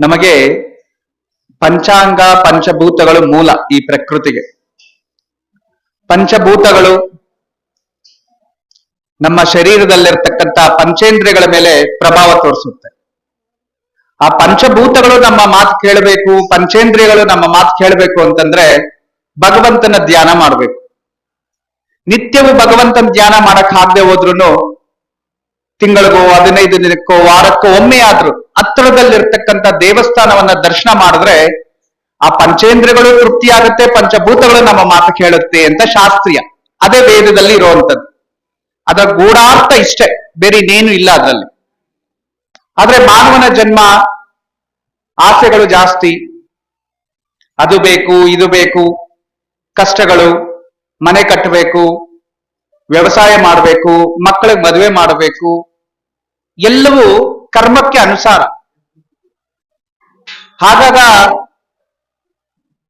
ನಮಗೆ ಪಂಚಾಂಗ ಪಂಚಭೂತಗಳು ಮೂಲ ಈ ಪ್ರಕೃತಿಗೆ. ಪಂಚಭೂತಗಳು ನಮ್ಮ ಶರೀರದಲ್ಲಿರ್ತಕ್ಕಂಥ ಪಂಚೇಂದ್ರಿಯಗಳ ಮೇಲೆ ಪ್ರಭಾವ ತೋರಿಸುತ್ತೆ. ಆ ಪಂಚಭೂತಗಳು ನಮ್ಮ ಮಾತು ಕೇಳಬೇಕು, ಪಂಚೇಂದ್ರಿಯಗಳು ನಮ್ಮ ಮಾತು ಕೇಳಬೇಕು ಅಂತಂದ್ರೆ ಭಗವಂತನ ಧ್ಯಾನ ಮಾಡಬೇಕು. ನಿತ್ಯವೂ ಭಗವಂತನ ಧ್ಯಾನ ಮಾಡಕ್ ಆಗದೆ ಹೋದ್ರು ತಿಂಗಳಿಗೋ, ಹದಿನೈದು ದಿನಕ್ಕೋ, ವಾರಕ್ಕೋ, ಒಮ್ಮೆ ಆದ್ರೂ ಹತ್ತಿರದಲ್ಲಿರ್ತಕ್ಕಂಥ ದೇವಸ್ಥಾನವನ್ನ ದರ್ಶನ ಮಾಡಿದ್ರೆ ಆ ಪಂಚೇಂದ್ರಗಳು ತೃಪ್ತಿ ಆಗುತ್ತೆ ಪಂಚಭೂತಗಳು ನಮ್ಮ ಮಾತು ಕೇಳುತ್ತೆ ಅಂತ ಶಾಸ್ತ್ರೀಯ. ಅದೇ ವೇದದಲ್ಲಿ ಇರುವಂತದ್ದು ಅದರ ಗೂಢಾರ್ಥ ಇಷ್ಟೇ. ಬೇರೆ ಇನ್ನೇನು ಇಲ್ಲ ಅದರಲ್ಲಿ. ಆದ್ರೆ ಮಾನವನ ಜನ್ಮ ಆಸೆಗಳು ಜಾಸ್ತಿ. ಅದು ಬೇಕು, ಇದು ಬೇಕು, ಕಷ್ಟಗಳು, ಮನೆ ಕಟ್ಟಬೇಕು, ವ್ಯವಸಾಯ ಮಾಡಬೇಕು, ಮಕ್ಕಳಿಗೆ ಮದುವೆ ಮಾಡಬೇಕು ಎಲ್ಲವೂ ಕರ್ಮಕ್ಕೆ ಅನುಸಾರ. ಹಾಗಾಗ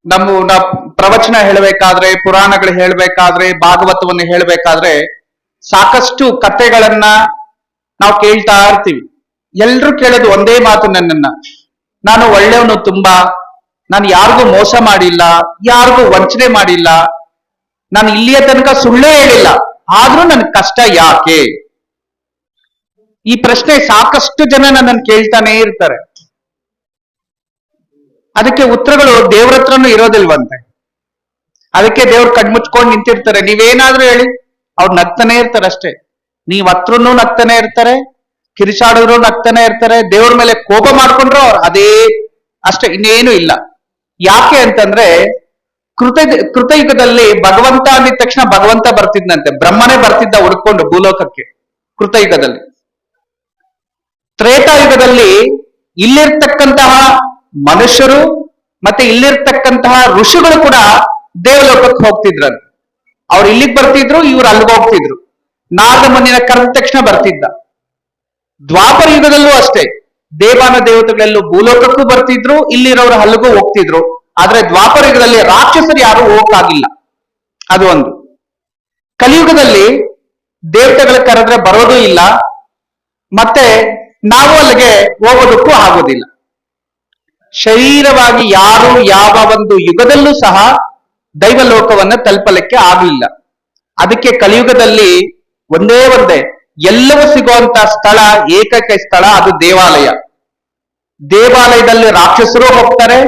ನಮ್ಮ ನಾವು ಪ್ರವಚನ ಹೇಳಬೇಕಾದ್ರೆ, ಪುರಾಣಗಳು ಹೇಳಬೇಕಾದ್ರೆ, ಭಾಗವತವನ್ನು ಹೇಳಬೇಕಾದ್ರೆ ಸಾಕಷ್ಟು ಕಥೆಗಳನ್ನ ನಾವು ಕೇಳ್ತಾ ಇರ್ತೀವಿ. ಎಲ್ರು ಕೇಳೋದು ಒಂದೇ ಮಾತು ನನ್ನನ್ನ. ನಾನು ಒಳ್ಳೆಯವನು ತುಂಬಾ, ನಾನು ಯಾರಿಗೂ ಮೋಸ ಮಾಡಿಲ್ಲ, ಯಾರಿಗೂ ವಂಚನೆ ಮಾಡಿಲ್ಲ, ನಾನು ಇಲ್ಲಿಯ ತನಕ ಸುಳ್ಳೇ ಹೇಳಿಲ್ಲ. ಆದ್ರೂ ನನ್ ಕಷ್ಟ ಯಾಕೆ? ಈ ಪ್ರಶ್ನೆ ಸಾಕಷ್ಟು ಜನ ನನ್ನನ್ನು ಕೇಳ್ತಾನೆ ಇರ್ತಾರೆ. ಅದಕ್ಕೆ ಉತ್ತರಗಳು ದೇವ್ರ ಹತ್ರನೂ ಇರೋದಿಲ್ವಂತೆ. ಅದಕ್ಕೆ ದೇವ್ರು ಕಣ್ಮುಚ್ಕೊಂಡು ನಿಂತಿರ್ತಾರೆ. ನೀವೇನಾದ್ರೂ ಹೇಳಿ. ಅವ್ರು ನಗ್ತಾನೆ ಇರ್ತಾರೆ ಅಷ್ಟೇ. ನೀವ್ ಹತ್ರನು ನಗ್ತಾನೆ ಇರ್ತಾರೆ, ಕಿರಿಚಾಡಿದ್ರು ನಗ್ತಾನೆ ಇರ್ತಾರೆ, ದೇವ್ರ ಮೇಲೆ ಕೋಪ ಮಾಡ್ಕೊಂಡ್ರು ಅವ್ರು ಅದೇ, ಅಷ್ಟೇ, ಇನ್ನೇನು ಇಲ್ಲ. ಯಾಕೆ ಅಂತಂದ್ರೆ, ಕೃತ, ಕೃತಯುಗದಲ್ಲಿ ಭಗವಂತ ಅಂದಿದ ತಕ್ಷಣ ಭಗವಂತ ಬರ್ತಿದ್ನಂತೆ. ಬ್ರಹ್ಮನೇ ಬರ್ತಿದ್ದ ಹುಡ್ಕೊಂಡು ಭೂಲೋಕಕ್ಕೆ ಕೃತಯುಗದಲ್ಲಿ. ತ್ರೇತಾಯುಗದಲ್ಲಿ ಇಲ್ಲಿರ್ತಕ್ಕಂತಹ ಮನುಷ್ಯರು ಮತ್ತೆ ಇಲ್ಲಿರ್ತಕ್ಕಂತಹ ಋಷಿಗಳು ಕೂಡ ದೇವಲೋಕಕ್ಕೆ ಹೋಗ್ತಿದ್ರಂತೆ. ಅವ್ರು ಇಲ್ಲಿಗೆ ಬರ್ತಿದ್ರು, ಇವ್ರು ಅಲ್ಲಿಗೆ ಹೋಗ್ತಿದ್ರು. ನಾಗಮನಿನ ಕರೆದ ತಕ್ಷಣ ಬರ್ತಿದ್ದ. ದ್ವಾಪರ ಯುಗದಲ್ಲೂ ಅಷ್ಟೇ. ದೇವಾನ ದೇವತೆಗಳೆಲ್ಲೂ ಭೂಲೋಕಕ್ಕೂ ಬರ್ತಿದ್ರು, ಇಲ್ಲಿರೋರು ಅಲ್ಲಿಗೂ ಹೋಗ್ತಿದ್ರು. ಆದ್ರೆ ದ್ವಾಪರ ಯುಗದಲ್ಲಿ ರಾಕ್ಷಸರು ಯಾರು ಹೋಗಕ್ಕಾಗಿಲ್ಲ. ಅದು ಒಂದು. ಕಲಿಯುಗದಲ್ಲಿ ದೇವತೆಗಳ ಕರೆದ್ರೆ ಬರೋದೂ ಇಲ್ಲ. ಮತ್ತೆ ನಾವು ಅಲ್ಲಿಗೆ ಹೋಗೋದಕ್ಕೂ ಆಗೋದಿಲ್ಲ. ಶರೀರವಾಗಿ ಯಾರು ಯಾವ ಒಂದು ಯುಗದಲ್ಲೂ ಸಹ ದೈವಲೋಕವನ್ನ ತಲುಪಲಿಕ್ಕೆ ಆಗಲಿಲ್ಲ. ಅದಕ್ಕೆ ಕಲಿಯುಗದಲ್ಲಿ ಒಂದೇ ಒಂದೇ ಎಲ್ಲವೂ ಸಿಗುವಂತ ಸ್ಥಳ, ಏಕೈಕ ಸ್ಥಳ ಅದು ದೇವಾಲಯ. ದೇವಾಲಯದಲ್ಲಿ ರಾಕ್ಷಸರು ಹೋಗ್ತಾರೆ,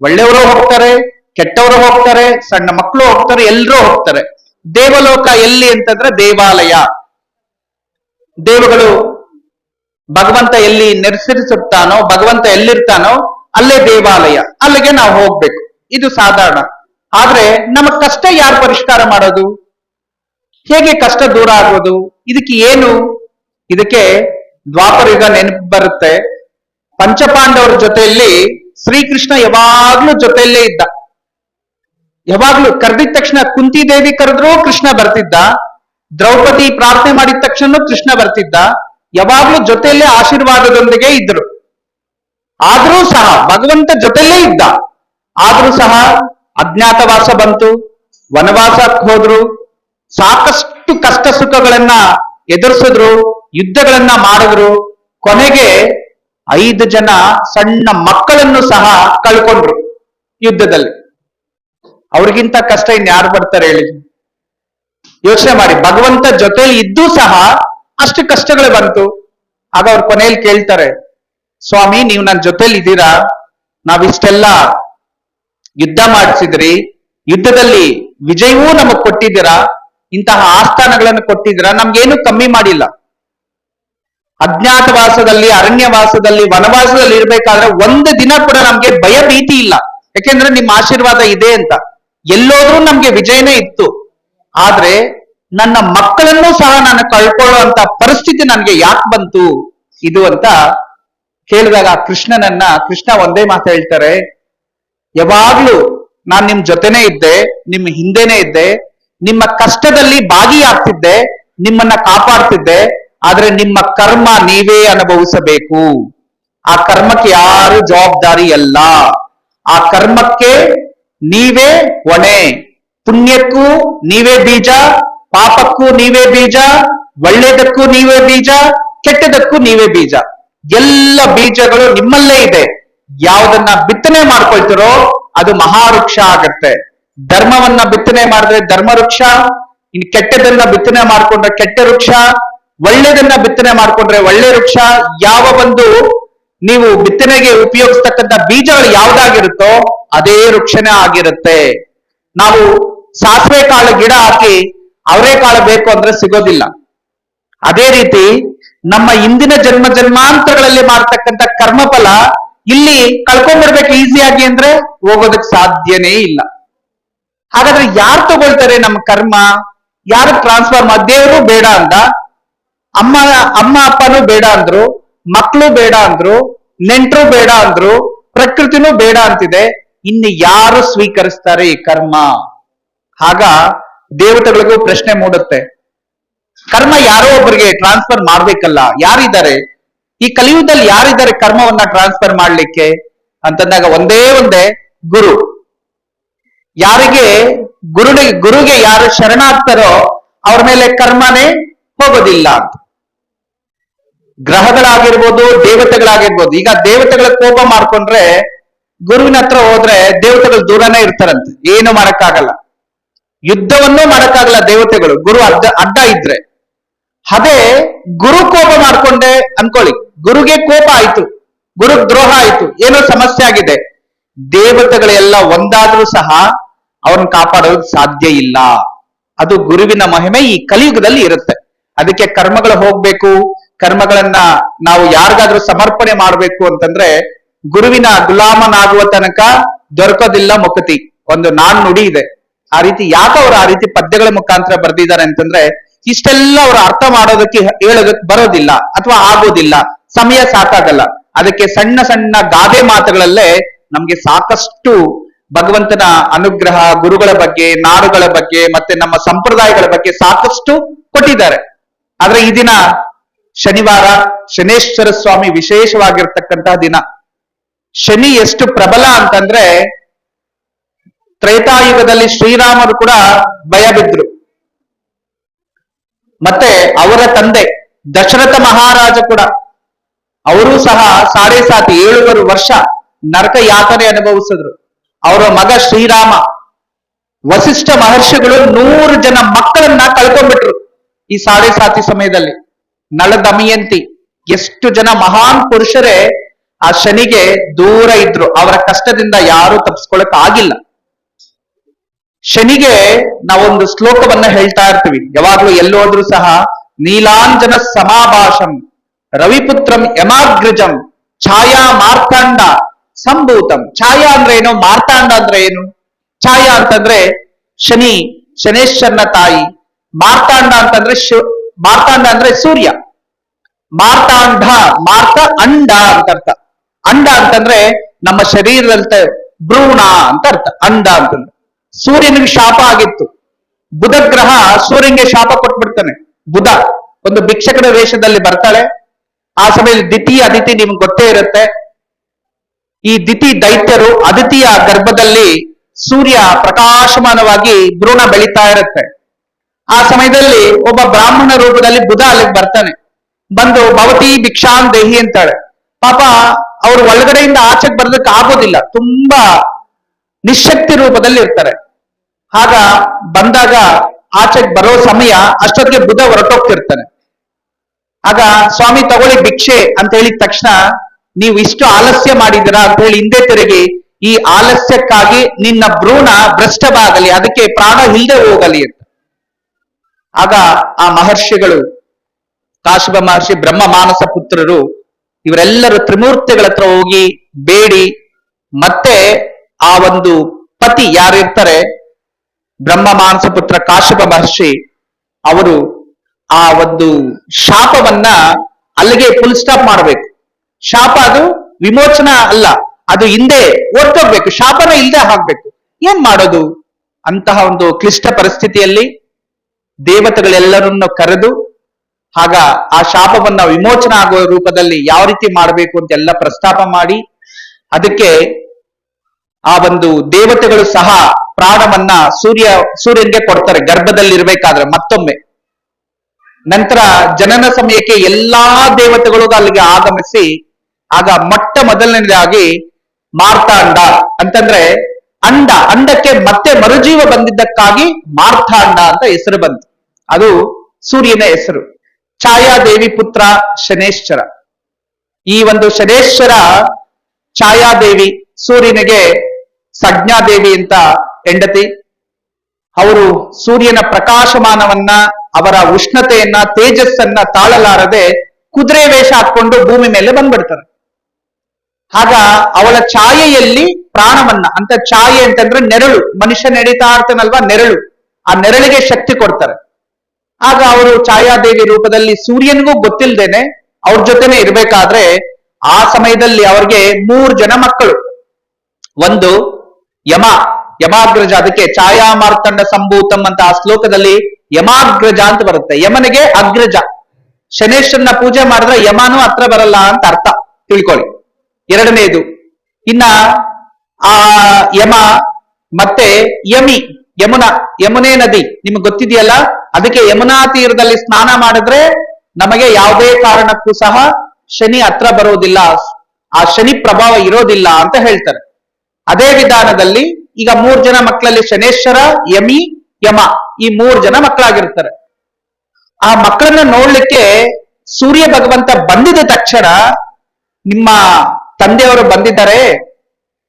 ಒಳ್ಳೆಯವರು ಹೋಗ್ತಾರೆ, ಕೆಟ್ಟವರು ಹೋಗ್ತಾರೆ, ಸಣ್ಣ ಮಕ್ಕಳು ಹೋಗ್ತಾರೆ ಎಲ್ಲರೂ ಹೋಗ್ತಾರೆ. ದೇವಲೋಕ ಎಲ್ಲಿ ಅಂತಂದ್ರೆ ದೇವಾಲಯ. ದೇವಗಳು ಭಗವಂತ ಎಲ್ಲಿ ನಿರ್ಸರಿಸುತ್ತಾನೋ ಭಗವಂತ ಎಲ್ಲಿರ್ತಾನೋ, ಅಲ್ಲೇ ದೇವಾಲಯ, ಅಲ್ಲಿಗೆ ನಾವು ಹೋಗ್ಬೇಕು. ಇದು ಸಾಧಾರಣ. ಆದ್ರೆ ನಮ್ಮ ಕಷ್ಟ ಯಾರು ಪರಿಷ್ಕಾರ ಮಾಡೋದು? ಹೇಗೆ ಕಷ್ಟ ದೂರ ಆಗೋದು? ಇದಕ್ಕೆ ಏನು? ಇದಕ್ಕೆ ದ್ವಾಪರಯುಗ ನೆನಪು ಬರುತ್ತೆ. ಪಂಚಪಾಂಡವರ ಜೊತೆಯಲ್ಲಿ ಶ್ರೀಕೃಷ್ಣ ಯಾವಾಗ್ಲೂ ಜೊತೆಯಲ್ಲೇ ಇದ್ದ. ಯಾವಾಗ್ಲೂ ಕರೆದಿದ ತಕ್ಷಣ ಕುಂತಿ ದೇವಿ ಕರೆದ್ರೂ ಕೃಷ್ಣ ಬರ್ತಿದ್ದ. ದ್ರೌಪದಿ ಪ್ರಾರ್ಥನೆ ಮಾಡಿದ ತಕ್ಷಣ ಕೃಷ್ಣ ಬರ್ತಿದ್ದ. ಯಾವಾಗ್ಲೂ ಜೊತೆಯಲ್ಲೇ ಆಶೀರ್ವಾದದೊಂದಿಗೆ ಇದ್ರು. ಆದ್ರೂ ಸಹ ಭಗವಂತ ಜೊತೆಯಲ್ಲೇ ಇದ್ದ. ಆದ್ರೂ ಸಹ ಅಜ್ಞಾತವಾಸ ಬಂತು, ವನವಾಸಕ್ಕೆ ಹೋದ್ರು, ಸಾಕಷ್ಟು ಕಷ್ಟ ಸುಖಗಳನ್ನ ಎದುರಿಸಿದ್ರು, ಯುದ್ಧಗಳನ್ನ ಮಾಡಿದ್ರು. ಕೊನೆಗೆ ಐದು ಜನ ಸಣ್ಣ ಮಕ್ಕಳನ್ನು ಸಹ ಕಳ್ಕೊಂಡ್ರು ಯುದ್ಧದಲ್ಲಿ. ಅವ್ರಿಗಿಂತ ಕಷ್ಟ ಇನ್ಯಾರು ಬರ್ತಾರೆ ಹೇಳಿ? ಯೋಚನೆ ಮಾಡಿ. ಭಗವಂತ ಜೊತೆಲಿ ಇದ್ದು ಸಹ ಅಷ್ಟು ಕಷ್ಟಗಳು ಬಂತು. ಆಗ ಅವ್ರ ಕೊನೆಯಲ್ಲಿ ಕೇಳ್ತಾರೆ, ಸ್ವಾಮಿ, ನೀವು ನನ್ನ ಜೊತೆಲಿ ಇದ್ದೀರಾ? ನಾವಿಷ್ಟೆಲ್ಲ ಯುದ್ಧ ಮಾಡಿಸಿದ್ರಿ. ಯುದ್ಧದಲ್ಲಿ ವಿಜಯವೂ ನಮಗ್ ಕೊಟ್ಟಿದ್ದೀರಾ? ಇಂತಹ ಆಸ್ಥಾನಗಳನ್ನು ಕೊಟ್ಟಿದ್ದೀರಾ? ನಮ್ಗೇನು ಕಮ್ಮಿ ಮಾಡಿಲ್ಲ. ಅಜ್ಞಾತವಾಸದಲ್ಲಿ, ಅರಣ್ಯವಾಸದಲ್ಲಿ, ವನವಾಸದಲ್ಲಿ ಇರ್ಬೇಕಾದ್ರೆ ಒಂದು ದಿನ ಕೂಡ ನಮ್ಗೆ ಭಯ ಭೀತಿ ಇಲ್ಲ. ಯಾಕೆಂದ್ರೆ ನಿಮ್ಮ ಆಶೀರ್ವಾದ ಇದೆ ಅಂತ. ಎಲ್ಲೋದ್ರೂ ನಮ್ಗೆ ವಿಜಯನೇ ಇತ್ತು. ಆದ್ರೆ ನನ್ನ ಮಕ್ಕಳನ್ನು ಸಹ ನಾನು ಕಳ್ಕೊಳ್ಳುವಂತ ಪರಿಸ್ಥಿತಿ ನನಗೆ ಯಾಕೆ ಬಂತು? ಇದು ಅಂತ ಕೇಳಿದಾಗ ಕೃಷ್ಣನನ್ನ, ಕೃಷ್ಣ ಒಂದೇ ಮಾತು ಹೇಳ್ತಾರೆ, ಯಾವಾಗ್ಲೂ ನಾನ್ ನಿಮ್ ಜೊತೆನೆ ಇದ್ದೆ ನಿಮ್ಮ ಹಿಂದೆನೆ ಇದ್ದೆ, ನಿಮ್ಮ ಕಷ್ಟದಲ್ಲಿ ಭಾಗಿಯಾಗ್ತಿದ್ದೆ, ನಿಮ್ಮನ್ನ ಕಾಪಾಡ್ತಿದ್ದೆ, ಆದ್ರೆ ನಿಮ್ಮ ಕರ್ಮ ನೀವೇ ಅನುಭವಿಸಬೇಕು. ಆ ಕರ್ಮಕ್ಕೆ ಯಾರು ಜವಾಬ್ದಾರಿ ಅಲ್ಲ. ಆ ಕರ್ಮಕ್ಕೆ ನೀವೇ ಹೊಣೆ, ಪುಣ್ಯಕ್ಕೂ ನೀವೇ ಬೀಜ ಪಾಪಕ್ಕೂ ನೀವೇ ಬೀಜ ಒಳ್ಳೇದಕ್ಕೂ ನೀವೇ ಬೀಜ, ಕೆಟ್ಟದಕ್ಕೂ ನೀವೇ ಬೀಜ. ಎಲ್ಲ ಬೀಜಗಳು ನಿಮ್ಮಲ್ಲೇ ಇದೆ. ಯಾವುದನ್ನ ಬಿತ್ತನೆ ಮಾಡ್ಕೊಳ್ತಿರೋ ಅದು ಮಹಾವೃಕ್ಷ ಆಗತ್ತೆ. ಧರ್ಮವನ್ನ ಬಿತ್ತನೆ ಮಾಡಿದ್ರೆ ಧರ್ಮ ವೃಕ್ಷ ಇನ್ ಕೆಟ್ಟದನ್ನ ಬಿತ್ತನೆ ಮಾಡ್ಕೊಂಡ್ರೆ ಕೆಟ್ಟ ವೃಕ್ಷ ಒಳ್ಳೆದನ್ನ ಬಿತ್ತನೆ ಮಾಡ್ಕೊಂಡ್ರೆ ಒಳ್ಳೆ ವೃಕ್ಷ, ಯಾವ ಒಂದು ನೀವು ಬಿತ್ತನೆಗೆ ಉಪಯೋಗಿಸ್ತಕ್ಕಂಥ ಬೀಜಗಳು ಯಾವ್ದಾಗಿರುತ್ತೋ ಅದೇ ವೃಕ್ಷನೇ ಆಗಿರುತ್ತೆ. ನಾವು ಸಾಸಿವೆ ಕಾಳು ಗಿಡ ಹಾಕಿ ಅವರೆಕಾಳು ಬೇಕು ಅಂದ್ರೆ ಸಿಗೋದಿಲ್ಲ. ಅದೇ ರೀತಿ ನಮ್ಮ ಇಂದಿನ ಜನ್ಮ ಜನ್ಮಾಂತರಗಳಲ್ಲಿ ಮಾಡ್ತಕ್ಕಂತ ಕರ್ಮಫಲ ಇಲ್ಲಿ ಕಳ್ಕೊಂಡ್ಬಿಡ್ಬೇಕು ಈಸಿಯಾಗಿ ಅಂದ್ರೆ ಹೋಗೋದಕ್ಕೆ ಸಾಧ್ಯನೇ ಇಲ್ಲ. ಹಾಗಾದ್ರೆ ಯಾರು ತಗೊಳ್ತಾರೆ ನಮ್ಮ ಕರ್ಮ? ಯಾರು ಟ್ರಾನ್ಸ್ಫರ್ ದೇವರು ಬೇಡ ಅಂದ. ಅಮ್ಮ ಅಮ್ಮ, ಅಪ್ಪನೂ ಬೇಡ ಅಂದ್ರು. ಮಕ್ಕಳು ಬೇಡ ಅಂದ್ರು. ನೆಂಟರು ಬೇಡ ಅಂದ್ರು. ಪ್ರಕೃತಿನೂ ಬೇಡ ಅಂತಿದೆ. ಇನ್ನು ಯಾರು ಸ್ವೀಕರಿಸ್ತಾರೆ ಈ ಕರ್ಮ? ಆಗ ದೇವತೆಗಳಿಗೂ ಪ್ರಶ್ನೆ ಮೂಡುತ್ತೆ. ಕರ್ಮ ಯಾರೋ ಒಬ್ಬರಿಗೆ ಟ್ರಾನ್ಸ್ಫರ್ ಮಾಡ್ಬೇಕಲ್ಲ, ಯಾರಿದ್ದಾರೆ? ಈ ಕಲಿಯುಗದಲ್ಲಿ ಯಾರಿದ್ದಾರೆ ಕರ್ಮವನ್ನ ಟ್ರಾನ್ಸ್ಫರ್ ಮಾಡ್ಲಿಕ್ಕೆ? ಅಂತಂದಾಗ ಒಂದೇ ಒಂದೇ ಗುರು. ಯಾರಿಗೆ ಗುರುಗೆ ಗುರುಗೆ ಯಾರು ಶರಣಾಗ್ತಾರೋ ಅವ್ರ ಮೇಲೆ ಕರ್ಮನೇ ಹೋಗೋದಿಲ್ಲ ಅಂತ. ಗ್ರಹಗಳಾಗಿರ್ಬೋದು, ದೇವತೆಗಳಾಗಿರ್ಬೋದು, ಈಗ ದೇವತೆಗಳ ಕೋಪ ಮಾಡ್ಕೊಂಡ್ರೆ ಗುರುವಿನ ಹತ್ರ ಹೋದ್ರೆ ದೇವತೆಗಳು ದೂರನೇ ಇರ್ತಾರಂತೆ, ಏನು ಮಾಡಕ್ಕಾಗಲ್ಲ. ಯುದ್ಧವನ್ನೂ ಮಾಡಕ್ಕಾಗಲ್ಲ ದೇವತೆಗಳು. ಗುರು ಅಡ್ಡ ಅಡ್ಡ ಇದ್ರೆ. ಅದೇ ಗುರು ಕೋಪ ಮಾಡ್ಕೊಂಡೆ ಅನ್ಕೊಳ್ಳಿ. ಗುರುಗೆ ಕೋಪ ಆಯ್ತು. ಗುರು ದ್ರೋಹ ಆಯ್ತು. ಏನೋ ಸಮಸ್ಯೆ ಆಗಿದೆ. ದೇವತೆಗಳೆಲ್ಲ ಒಂದಾದ್ರೂ ಸಹ ಅವ್ರನ್ನ ಕಾಪಾಡೋದು ಸಾಧ್ಯ ಇಲ್ಲ. ಅದು ಗುರುವಿನ ಮಹಿಮೆ ಈ ಕಲಿಯುಗದಲ್ಲಿ ಇರುತ್ತೆ. ಅದಕ್ಕೆ ಕರ್ಮಗಳು ಹೋಗ್ಬೇಕು. ಕರ್ಮಗಳನ್ನ ನಾವು ಯಾರಿಗಾದ್ರೂ ಸಮರ್ಪಣೆ ಮಾಡ್ಬೇಕು ಅಂತಂದ್ರೆ ಗುರುವಿನ ಗುಲಾಮನಾಗುವ ತನಕ ದೊರಕೋದಿಲ್ಲ ಮುಕ್ತಿ. ಒಂದು ನಾನ್ ನುಡಿ ಇದೆ. ಆ ರೀತಿ ಯಾಕೆ ಅವರು ಆ ರೀತಿ ಪದ್ಯಗಳ ಮುಖಾಂತರ ಬರೆದಿದ್ದಾರೆ ಅಂತಂದ್ರೆ ಇಷ್ಟೆಲ್ಲ ಅವರು ಅರ್ಥ ಮಾಡೋದಕ್ಕೆ ಹೇಳೋದಕ್ಕೆ ಬರೋದಿಲ್ಲ ಅಥವಾ ಆಗೋದಿಲ್ಲ. ಸಮಯ ಸಾಕಾಗಲ್ಲ. ಅದಕ್ಕೆ ಸಣ್ಣ ಸಣ್ಣ ಗಾದೆ ಮಾತುಗಳಲ್ಲೇ ನಮ್ಗೆ ಸಾಕಷ್ಟು ಭಗವಂತನ ಅನುಗ್ರಹ, ಗುರುಗಳ ಬಗ್ಗೆ, ನಾಡುಗಳ ಬಗ್ಗೆ ಮತ್ತೆ ನಮ್ಮ ಸಂಪ್ರದಾಯಗಳ ಬಗ್ಗೆ ಸಾಕಷ್ಟು ಕೊಟ್ಟಿದ್ದಾರೆ. ಆದ್ರೆ ಈ ದಿನ ಶನಿವಾರ ಶನೇಶ್ವರ ಸ್ವಾಮಿ ವಿಶೇಷವಾಗಿರ್ತಕ್ಕಂತಹ ದಿನ. ಶನಿ ಎಷ್ಟು ಪ್ರಬಲ ಅಂತಂದ್ರೆ ತ್ರೇತಾಯುಗದಲ್ಲಿ ಶ್ರೀರಾಮರು ಕೂಡ ಭಯ ಬಿದ್ರು. ಮತ್ತೆ ಅವರ ತಂದೆ ದಶರಥ ಮಹಾರಾಜ ಕೂಡ, ಅವರು ಸಹ ಸಾಡೆ ಸಾತಿ ಏಳುವರು ವರ್ಷ ನರಕ ಯಾತನೆ ಅನುಭವಿಸಿದ್ರು. ಅವರ ಮಗ ಶ್ರೀರಾಮ, ವಸಿಷ್ಠ ಮಹರ್ಷಿಗಳು ನೂರು ಜನ ಮಕ್ಕಳನ್ನ ಕಳ್ಕೊಂಡ್ಬಿಟ್ರು ಈ ಸಾಡೆ ಸಾತಿ ಸಮಯದಲ್ಲಿ. ನಳ ದಮಯಂತಿ ಎಷ್ಟು ಜನ ಮಹಾನ್ ಪುರುಷರೇ ಆ ಶನಿಗೆ ದೂರ ಇದ್ರು. ಅವರ ಕಷ್ಟದಿಂದ ಯಾರು ತಪ್ಪಿಸ್ಕೊಳಕ್ ಆಗಿಲ್ಲ. ಶನಿಗೆ ನಾವೊಂದು ಶ್ಲೋಕವನ್ನ ಹೇಳ್ತಾ ಇರ್ತೀವಿ. ಯಾವಾಗ್ಲೂ ಎಲ್ಲೋದ್ರೂ ಸಹ ನೀಲಾಂಜನ ಸಮಾಭಾಷಂ, ರವಿಪುತ್ರಂ ಯಮಾಗ್ರಜಂ, ಛಾಯಾ ಮಾರ್ತಾಂಡ ಸಂಭೂತಂ. ಛಾಯಾ ಅಂದ್ರೆ ಏನು? ಮಾರ್ತಾಂಡ ಅಂದ್ರೆ ಏನು? ಛಾಯಾ ಅಂತಂದ್ರೆ ಶನಿ, ಶನೇಶ್ವರನ ತಾಯಿ. ಮಾರ್ತಾಂಡ ಅಂತಂದ್ರೆ ಮಾರ್ತಾಂಡ ಅಂದ್ರೆ ಸೂರ್ಯ. ಮಾರ್ತಾಂಡ, ಮಾರ್ತ, ಅಂಡ ಅಂತ ಅರ್ಥ. ಅಂಡ ಅಂತಂದ್ರೆ ನಮ್ಮ ಶರೀರದಂತೆ ಭ್ರೂಣ ಅಂತ ಅರ್ಥ. ಅಂಡ ಅಂತಂದ್ರೆ. ಸೂರ್ಯನಿಗೆ ಶಾಪ ಆಗಿತ್ತು. ಬುಧ ಗ್ರಹ ಸೂರ್ಯನಿಗೆ ಶಾಪ ಕೊಟ್ಬಿಡ್ತಾನೆ. ಬುಧ ಒಂದು ಭಿಕ್ಷಕರ ವೇಷದಲ್ಲಿ ಬರ್ತಾಳೆ. ಆ ಸಮಯದಲ್ಲಿ ದಿತಿ, ಅದಿತಿ ನಿಮ್ಗೆ ಗೊತ್ತೇ ಇರುತ್ತೆ. ಈ ದಿತಿ ದೈತ್ಯರು, ಅದಿತಿಯ ಗರ್ಭದಲ್ಲಿ ಸೂರ್ಯ ಪ್ರಕಾಶಮಾನವಾಗಿ ಭ್ರೂಣ ಬೆಳೀತಾ ಇರುತ್ತೆ. ಆ ಸಮಯದಲ್ಲಿ ಒಬ್ಬ ಬ್ರಾಹ್ಮಣ ರೂಪದಲ್ಲಿ ಬುಧ ಅಲ್ಲಿಗೆ ಬರ್ತಾನೆ. ಬಂದು ಭವತಿ ಭಿಕ್ಷಾನ್ ದೇಹಿ ಅಂತಾಳೆ. ಪಾಪ ಅವ್ರು ಒಳಗಡೆಯಿಂದ ಆಚೆಗೆ ಬರೋದಕ್ಕೆ ಆಗೋದಿಲ್ಲ. ತುಂಬಾ ನಿಶಕ್ತಿ ರೂಪದಲ್ಲಿ ಇರ್ತಾರೆ. ಆಗ ಬಂದಾಗ ಆಚೆಗೆ ಬರೋ ಸಮಯ ಅಷ್ಟೊತ್ತಿಗೆ ಬುಧ ಹೊರಟೋಗ್ತಿರ್ತಾನೆ. ಆಗ ಸ್ವಾಮಿ ತಗೊಳ್ಳಿ ಭಿಕ್ಷೆ ಅಂತ ಹೇಳಿದ ತಕ್ಷಣ, ನೀವು ಇಷ್ಟು ಆಲಸ್ಯ ಮಾಡಿದಿರಾ ಅಂತ ಹೇಳಿ ಹಿಂದೆ ತಿರುಗಿ, ಈ ಆಲಸ್ಯಕ್ಕಾಗಿ ನಿನ್ನ ಭ್ರೂಣ ಭ್ರಷ್ಟವಾಗಲಿ, ಅದಕ್ಕೆ ಪ್ರಾಣ ಇಲ್ಲದೆ ಹೋಗಲಿ ಅಂತ. ಆಗ ಆ ಮಹರ್ಷಿಗಳು, ಕಾಶಿಪ ಮಹರ್ಷಿ, ಬ್ರಹ್ಮ ಮಾನಸ ಪುತ್ರರು, ಇವರೆಲ್ಲರೂ ತ್ರಿಮೂರ್ತಿಗಳ ಹತ್ರ ಹೋಗಿ ಬೇಡಿ, ಮತ್ತೆ ಆ ಒಂದು ಪತಿ ಯಾರಿರ್ತಾರೆ? ಬ್ರಹ್ಮ ಮಾನಸ ಪುತ್ರ ಕಾಶ್ಯಪ ಮಹರ್ಷಿ ಅವರು ಆ ಒಂದು ಶಾಪವನ್ನ ಅಲ್ಲಿಗೆ ಫುಲ್ ಸ್ಟಾಪ್ ಮಾಡಬೇಕು. ಶಾಪ ಅದು ವಿಮೋಚನ ಅಲ್ಲ, ಅದು ಹಿಂದೆ ಓದ್ಕೋಬೇಕು, ಶಾಪನ ಇಲ್ಲದೆ ಹಾಕ್ಬೇಕು ಏನ್ ಮಾಡೋದು? ಅಂತಹ ಒಂದು ಕ್ಲಿಷ್ಟ ಪರಿಸ್ಥಿತಿಯಲ್ಲಿ ದೇವತೆಗಳೆಲ್ಲರನ್ನು ಕರೆದು ಆಗ ಆ ಶಾಪವನ್ನ ವಿಮೋಚನ ಆಗುವ ರೂಪದಲ್ಲಿ ಯಾವ ರೀತಿ ಮಾಡಬೇಕು ಅಂತ ಎಲ್ಲ ಪ್ರಸ್ತಾಪ ಮಾಡಿ, ಅದಕ್ಕೆ ಆ ಒಂದು ದೇವತೆಗಳು ಸಹ ಪ್ರಾಣವನ್ನ ಸೂರ್ಯ, ಸೂರ್ಯನ್ಗೆ ಕೊಡ್ತಾರೆ ಗರ್ಭದಲ್ಲಿ ಇರ್ಬೇಕಾದ್ರೆ ಮತ್ತೊಮ್ಮೆ. ನಂತರ ಜನನ ಸಮಯಕ್ಕೆ ಎಲ್ಲಾ ದೇವತೆಗಳು ಅಲ್ಲಿಗೆ ಆಗಮಿಸಿ, ಆಗ ಮೊಟ್ಟ ಮೊದಲನೇದಾಗಿ ಮಾರ್ತಾಂಡ ಅಂತಂದ್ರೆ ಅಂಡ, ಅಂಡಕ್ಕೆ ಮತ್ತೆ ಮರುಜೀವ ಬಂದಿದ್ದಕ್ಕಾಗಿ ಮಾರ್ಥಾಂಡ ಅಂತ ಹೆಸರು ಬಂತು. ಅದು ಸೂರ್ಯನ ಹೆಸರು. ಛಾಯಾದೇವಿ ಪುತ್ರ ಶನೇಶ್ವರ. ಈ ಒಂದು ಶನೇಶ್ವರ ಛಾಯಾದೇವಿ ಸೂರ್ಯನಿಗೆ ಸಜ್ಞಾದೇವಿ ಅಂತ ಹೆಂಡತಿ? ಅವರು ಸೂರ್ಯನ ಪ್ರಕಾಶಮಾನವನ್ನ, ಅವರ ಉಷ್ಣತೆಯನ್ನ, ತೇಜಸ್ಸನ್ನ ತಾಳಲಾರದೆ ಕುದುರೆ ವೇಷ ಹಾಕೊಂಡು ಭೂಮಿ ಮೇಲೆ ಬಂದ್ಬಿಡ್ತಾರೆ. ಆಗ ಅವಳ ಛಾಯೆಯಲ್ಲಿ ಪ್ರಾಣವನ್ನ, ಅಂತ ಛಾಯೆ ಅಂತಂದ್ರೆ ನೆರಳು. ಮನುಷ್ಯ ನಡೀತಾ ಇರ್ತಾನಲ್ವಾ? ನೆರಳು. ಆ ನೆರಳಿಗೆ ಶಕ್ತಿ ಕೊಡ್ತಾರೆ. ಆಗ ಅವರು ಛಾಯಾದೇವಿ ರೂಪದಲ್ಲಿ ಸೂರ್ಯನಿಗೂ ಗೊತ್ತಿಲ್ದೇನೆ ಅವ್ರ ಜೊತೆನೆ ಇರ್ಬೇಕಾದ್ರೆ ಆ ಸಮಯದಲ್ಲಿ ಅವ್ರಿಗೆ ಮೂರ್ ಜನ ಮಕ್ಕಳು. ಒಂದು ಯಮ ಯಮಾಗ್ರಜ, ಅದಕ್ಕೆ ಛಾಯಾ ಮಾರ್ತಂಡ ಸಂಭೂತಂ ಅಂತ ಆ ಶ್ಲೋಕದಲ್ಲಿ ಯಮಾಗ್ರಜ ಅಂತ ಬರುತ್ತೆ. ಯಮನಿಗೆ ಅಗ್ರಜ. ಶನೇಶ್ವರನ ಪೂಜೆ ಮಾಡಿದ್ರೆ ಯಮನೂ ಹತ್ರ ಬರಲ್ಲ ಅಂತ ಅರ್ಥ. ತಿಳ್ಕೊಳ್ಳಿ. ಎರಡನೇದು, ಇನ್ನ ಆ ಯಮ ಮತ್ತೆ ಯಮಿ, ಯಮುನಾ, ಯಮುನೆ ನದಿ, ನಿಮ್ಗೆ ಗೊತ್ತಿದೆಯಲ್ಲ? ಅದಕ್ಕೆ ಯಮುನಾ ತೀರದಲ್ಲಿ ಸ್ನಾನ ಮಾಡಿದ್ರೆ ನಮಗೆ ಯಾವುದೇ ಕಾರಣಕ್ಕೂ ಸಹ ಶನಿ ಹತ್ರ ಬರೋದಿಲ್ಲ. ಆ ಶನಿ ಪ್ರಭಾವ ಇರೋದಿಲ್ಲ ಅಂತ ಹೇಳ್ತಾರೆ. ಅದೇ ವಿಧಾನದಲ್ಲಿ ಈಗ ಮೂರ್ ಜನ ಮಕ್ಕಳಲ್ಲಿ ಶನೇಶ್ವರ, ಯಮಿ, ಯಮ ಈ ಮೂರ್ ಜನ ಮಕ್ಕಳಾಗಿರ್ತಾರೆ. ಆ ಮಕ್ಕಳನ್ನ ನೋಡ್ಲಿಕ್ಕೆ ಸೂರ್ಯ ಭಗವಂತ ಬಂದಿದ ತಕ್ಷಣ ನಿಮ್ಮ ತಂದೆಯವರು ಬಂದಿದ್ದಾರೆ.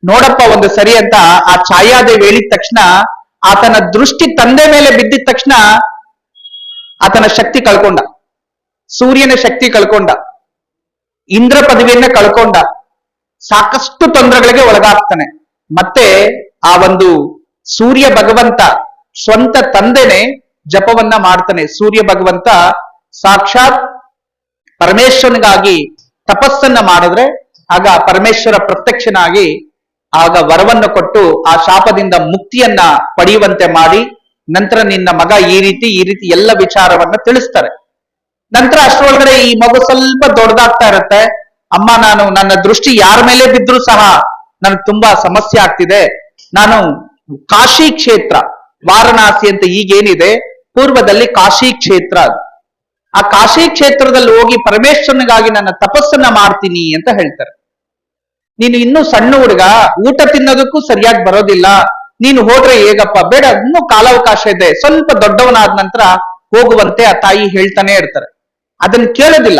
ನೋಡಪ್ಪ ಒಂದು ಸರಿ ಅಂತ ಆ ಛಾಯಾದೇವಿ ಹೇಳಿದ ತಕ್ಷಣ ಆತನ ದೃಷ್ಟಿ ತಂದೆ ಮೇಲೆ ಬಿದ್ದಿದ ತಕ್ಷಣ ಆತನ ಶಕ್ತಿ ಕಳ್ಕೊಂಡ. ಸೂರ್ಯನ ಶಕ್ತಿ ಕಳ್ಕೊಂಡ. ಇಂದ್ರ ಪದವಿಯನ್ನ ಕಳ್ಕೊಂಡ. ಸಾಕಷ್ಟು ತೊಂದರೆಗಳಿಗೆ ಒಳಗಾಗ್ತಾನೆ. ಮತ್ತೆ ಆ ಒಂದು ಸೂರ್ಯ ಭಗವಂತ ಸ್ವಂತ ತಂದೆನೆ ಜಪವನ್ನ ಮಾಡ್ತಾನೆ. ಸೂರ್ಯ ಭಗವಂತ ಸಾಕ್ಷಾತ್ ಪರಮೇಶ್ವರನಿಗಾಗಿ ತಪಸ್ಸನ್ನ ಮಾಡಿದ್ರೆ ಆಗ ಪರಮೇಶ್ವರ ಪ್ರತ್ಯಕ್ಷನಾಗಿ ಆಗ ವರವನ್ನು ಕೊಟ್ಟು ಆ ಶಾಪದಿಂದ ಮುಕ್ತಿಯನ್ನ ಪಡೆಯುವಂತೆ ಮಾಡಿ ನಂತರ ನಿನ್ನ ಮಗ ಈ ರೀತಿ ಈ ರೀತಿ ಎಲ್ಲ ವಿಚಾರವನ್ನ ತಿಳಿಸ್ತಾರೆ. ನಂತರ ಅಷ್ಟರೊಳಗಡೆ ಈ ಮಗು ಸ್ವಲ್ಪ ದೊಡ್ಡದಾಗ್ತಾ ಇರತ್ತೆ. ಅಮ್ಮ ನಾನು ನನ್ನ ದೃಷ್ಟಿ ಯಾರ ಮೇಲೆ ಬಿದ್ರೂ ಸಹ ನನಗೆ ತುಂಬಾ ಸಮಸ್ಯೆ ಆಗ್ತಿದೆ. ನಾನು ಕಾಶಿ ಕ್ಷೇತ್ರ, ವಾರಣಾಸಿ ಅಂತ ಈಗೇನಿದೆ, ಪೂರ್ವದಲ್ಲಿ ಕಾಶಿ ಕ್ಷೇತ್ರ. ಆ ಕಾಶಿ ಕ್ಷೇತ್ರದಲ್ಲಿ ಹೋಗಿ ಪರಮೇಶ್ವರನಿಗಾಗಿ ನನ್ನ ತಪಸ್ಸನ್ನ ಮಾಡ್ತೀನಿ ಅಂತ ಹೇಳ್ತಾರೆ. ನೀನು ಇನ್ನೂ ಸಣ್ಣ ಹುಡುಗ, ಊಟ ತಿನ್ನೋದಕ್ಕೂ ಸರಿಯಾಗಿ ಬರೋದಿಲ್ಲ, ನೀನು ಹೋದ್ರೆ ಹೇಗಪ್ಪ? ಬೇಡ, ಇನ್ನೂ ಕಾಲಾವಕಾಶ ಇದೆ, ಸ್ವಲ್ಪ ದೊಡ್ಡವನಾದ ನಂತರ ಹೋಗುವಂತೆ ಆ ತಾಯಿ ಹೇಳ್ತಾನೆ ಇರ್ತಾರೆ. ಅದನ್ನ ಕೇಳೋದಿಲ್ಲ.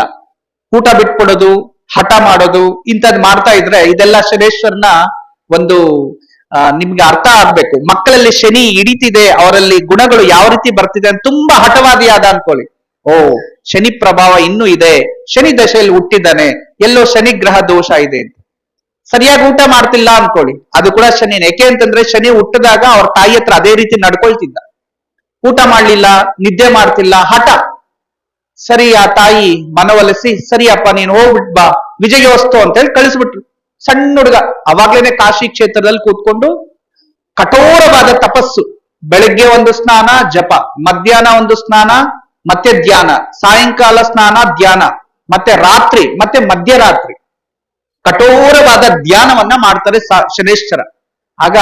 ಊಟ ಬಿಟ್ಬಿಡೋದು, ಹಠ ಮಾಡೋದು ಇಂಥದ್ ಮಾಡ್ತಾ ಇದ್ರೆ ಇದೆಲ್ಲ ಶನೇಶ್ವರನ ಒಂದು ನಿಮ್ಗೆ ಅರ್ಥ ಆಗ್ಬೇಕು. ಮಕ್ಕಳಲ್ಲಿ ಶನಿ ಹಿಡಿತಿದೆ, ಅವರಲ್ಲಿ ಗುಣಗಳು ಯಾವ ರೀತಿ ಬರ್ತಿದೆ ಅಂತ ತುಂಬಾ ಹಠವಾದಿಯಾದ ಅನ್ಕೊಳ್ಳಿ. ಓ, ಶನಿ ಪ್ರಭಾವ ಇನ್ನೂ ಇದೆ. ಶನಿ ದಶೆಯಲ್ಲಿ ಹುಟ್ಟಿದ್ದಾನೆ. ಎಲ್ಲೋ ಶನಿ ಗ್ರಹ ದೋಷ ಇದೆ ಅಂತ. ಸರಿಯಾಗಿ ಊಟ ಮಾಡ್ತಿಲ್ಲ ಅನ್ಕೊಳ್ಳಿ. ಅದು ಕೂಡ ಶನಿ ಯಾಕೆ ಅಂತಂದ್ರೆ ಶನಿ ಹುಟ್ಟಿದಾಗ ಅವ್ರ ತಾಯಿ ಹತ್ರ ಅದೇ ರೀತಿ ನಡ್ಕೊಳ್ತಿದ್ದ. ಊಟ ಮಾಡ್ಲಿಲ್ಲ, ನಿದ್ದೆ ಮಾಡ್ತಿಲ್ಲ, ಹಠ. ಸರಿ, ಆ ತಾಯಿ ಮನವೊಲಿಸಿ, ಸರಿಯಪ್ಪ, ನೀನು ಹೋಗ್ಬಿಟ್ ಬಾ, ವಿಜಯೋಸ್ತು ಅಂತ ಹೇಳಿ ಕಳಿಸ್ಬಿಟ್ರು. ಸಣ್ಣ ಹುಡುಗ. ಅವಾಗ್ಲೇನೆ ಕಾಶಿ ಕ್ಷೇತ್ರದಲ್ಲಿ ಕೂತ್ಕೊಂಡು ಕಠೋರವಾದ ತಪಸ್ಸು. ಬೆಳಗ್ಗೆ ಒಂದು ಸ್ನಾನ, ಜಪ. ಮಧ್ಯಾಹ್ನ ಒಂದು ಸ್ನಾನ, ಮತ್ತೆ ಧ್ಯಾನ. ಸಾಯಂಕಾಲ ಸ್ನಾನ, ಧ್ಯಾನ. ಮತ್ತೆ ರಾತ್ರಿ, ಮತ್ತೆ ಮಧ್ಯರಾತ್ರಿ. ಕಠೋರವಾದ ಧ್ಯಾನವನ್ನ ಮಾಡ್ತಾರೆ ಶನೇಶ್ವರ. ಆಗ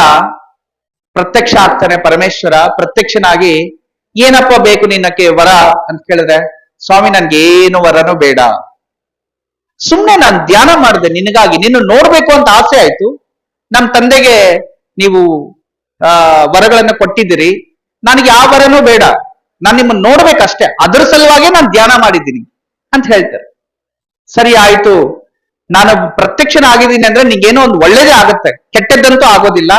ಪ್ರತ್ಯಕ್ಷ ಆಗ್ತಾನೆ ಪರಮೇಶ್ವರ. ಪ್ರತ್ಯಕ್ಷನಾಗಿ, ಏನಪ್ಪ ಬೇಕು ನಿನ್ನಕ್ಕೆ ವರ ಅಂತ ಕೇಳಿದ್ರೆ, ಸ್ವಾಮಿ ನನ್ಗೆ ಏನು ವರನೂ ಬೇಡ. ಸುಮ್ನೆ ನಾನು ಧ್ಯಾನ ಮಾಡಿದೆ, ನಿನಗಾಗಿ. ನಿನ್ನ ನೋಡ್ಬೇಕು ಅಂತ ಆಸೆ ಆಯ್ತು. ನಮ್ಮ ತಂದೆಗೆ ನೀವು, ಆ, ವರಗಳನ್ನ ಕೊಟ್ಟಿದ್ದೀರಿ. ನನಗೆ ಯಾವ ವರನೂ ಬೇಡ. ನಾನು ನಿಮ್ಮನ್ನ ನೋಡ್ಬೇಕಷ್ಟೇ. ಅದರ ಸಲುವಾಗಿ ನಾನು ಧ್ಯಾನ ಮಾಡಿದ್ದೀನಿ ಅಂತ ಹೇಳ್ತಾರೆ. ಸರಿ ಆಯ್ತು. ನಾನು ಪ್ರತ್ಯಕ್ಷನ ಆಗಿದ್ದೀನಿ ಅಂದ್ರೆ ನಿಂಗೇನೋ ಒಂದು ಒಳ್ಳೇದೇ ಆಗುತ್ತೆ. ಕೆಟ್ಟದ್ದಂತೂ ಆಗೋದಿಲ್ಲ.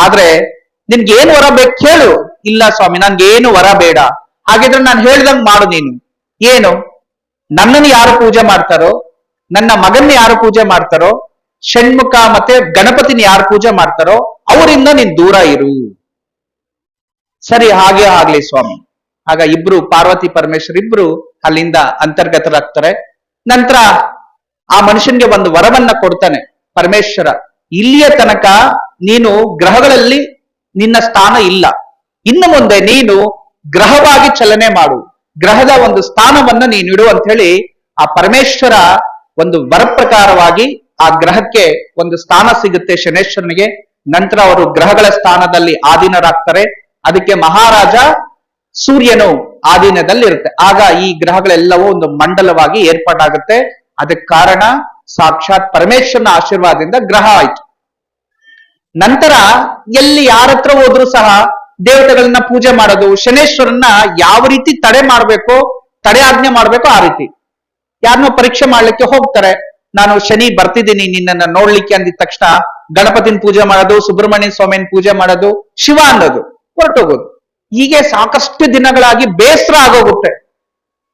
ಆದ್ರೆ ನಿನ್ಗೆ ಏನ್ ವರ ಬೇಕು ಕೇಳು. ಇಲ್ಲ ಸ್ವಾಮಿ ನನ್ಗೆ ಏನು ವರ ಬೇಡ. ಹಾಗಿದ್ರೆ ನಾನು ಹೇಳ್ದಂಗ್ ಮಾಡು ನೀನು. ಏನು? ನನ್ನನ್ನು ಯಾರು ಪೂಜೆ ಮಾಡ್ತಾರೋ ನನ್ನ ಮಗನ್ನ ಯಾರು ಪೂಜೆ ಮಾಡ್ತಾರೋ, ಷಣ್ಮುಖ ಮತ್ತೆ ಗಣಪತಿನ ಯಾರು ಪೂಜೆ ಮಾಡ್ತಾರೋ, ಅವರಿಂದ ನೀನ್ ದೂರ ಇರು. ಸರಿ, ಹಾಗೆ ಆಗ್ಲಿ ಸ್ವಾಮಿ. ಆಗ ಇಬ್ರು ಪಾರ್ವತಿ ಪರಮೇಶ್ವರ್ ಇಬ್ರು ಅಲ್ಲಿಂದ ಅಂತರ್ಗತರಾಗ್ತಾರೆ. ನಂತರ ಆ ಮನುಷ್ಯನ್ಗೆ ಒಂದು ವರವನ್ನ ಕೊಡ್ತಾನೆ ಪರಮೇಶ್ವರ. ಇಲ್ಲಿಯ ತನಕ ನೀನು ಗ್ರಹಗಳಲ್ಲಿ ನಿನ್ನ ಸ್ಥಾನ ಇಲ್ಲ. ಇನ್ನು ಮುಂದೆ ನೀನು ಗ್ರಹವಾಗಿ ಚಲನೆ ಮಾಡು. ಗ್ರಹದ ಒಂದು ಸ್ಥಾನವನ್ನ ನೀನು ಇಡು ಅಂತ ಹೇಳಿ ಆ ಪರಮೇಶ್ವರ ಒಂದು ವರ ಪ್ರಕಾರವಾಗಿ ಆ ಗ್ರಹಕ್ಕೆ ಒಂದು ಸ್ಥಾನ ಸಿಗುತ್ತೆ ಶನೇಶ್ವರನಿಗೆ. ನಂತರ ಅವರು ಗ್ರಹಗಳ ಸ್ಥಾನದಲ್ಲಿ ಆಧೀನರಾಗ್ತಾರೆ. ಅದಕ್ಕೆ ಮಹಾರಾಜ ಸೂರ್ಯನು ಆಧೀನದಲ್ಲಿ ಇರುತ್ತೆ ಆಗ ಈ ಗ್ರಹಗಳೆಲ್ಲವೂ ಒಂದು ಮಂಡಲವಾಗಿ ಏರ್ಪಾಟಾಗುತ್ತೆ ಅದಕ್ಕೆ ಕಾರಣ ಸಾಕ್ಷಾತ್ ಪರಮೇಶ್ವರನ ಆಶೀರ್ವಾದದಿಂದ ಗ್ರಹ ಆಯ್ತು. ನಂತರ ಎಲ್ಲಿ ಯಾರತ್ರ ಹೋದ್ರು ಸಹ ದೇವತೆಗಳನ್ನ ಪೂಜೆ ಮಾಡೋದು, ಶನೇಶ್ವರನ್ನ ಯಾವ ರೀತಿ ತಡೆ ಮಾಡಬೇಕು, ತಡೆ ಆಜ್ಞೆ ಮಾಡಬೇಕು ಆ ರೀತಿ. ಯಾರನ್ನೋ ಪರೀಕ್ಷೆ ಮಾಡ್ಲಿಕ್ಕೆ ಹೋಗ್ತಾರೆ. ನಾನು ಶನಿ ಬರ್ತಿದ್ದೀನಿ, ನಿನ್ನನ್ನ ನೋಡ್ಲಿಕ್ಕೆ ಅಂದಿದ ತಕ್ಷಣ ಗಣಪತಿನ ಪೂಜೆ ಮಾಡೋದು ಸುಬ್ರಹ್ಮಣ್ಯ ಸ್ವಾಮಿನ ಪೂಜೆ ಮಾಡೋದು, ಶಿವ ಅನ್ನೋದು, ಹೊರಟೋಗೋದು. ಹೀಗೆ ಸಾಕಷ್ಟು ದಿನಗಳಾಗಿ ಬೇಸರ ಆಗೋಗುತ್ತೆ.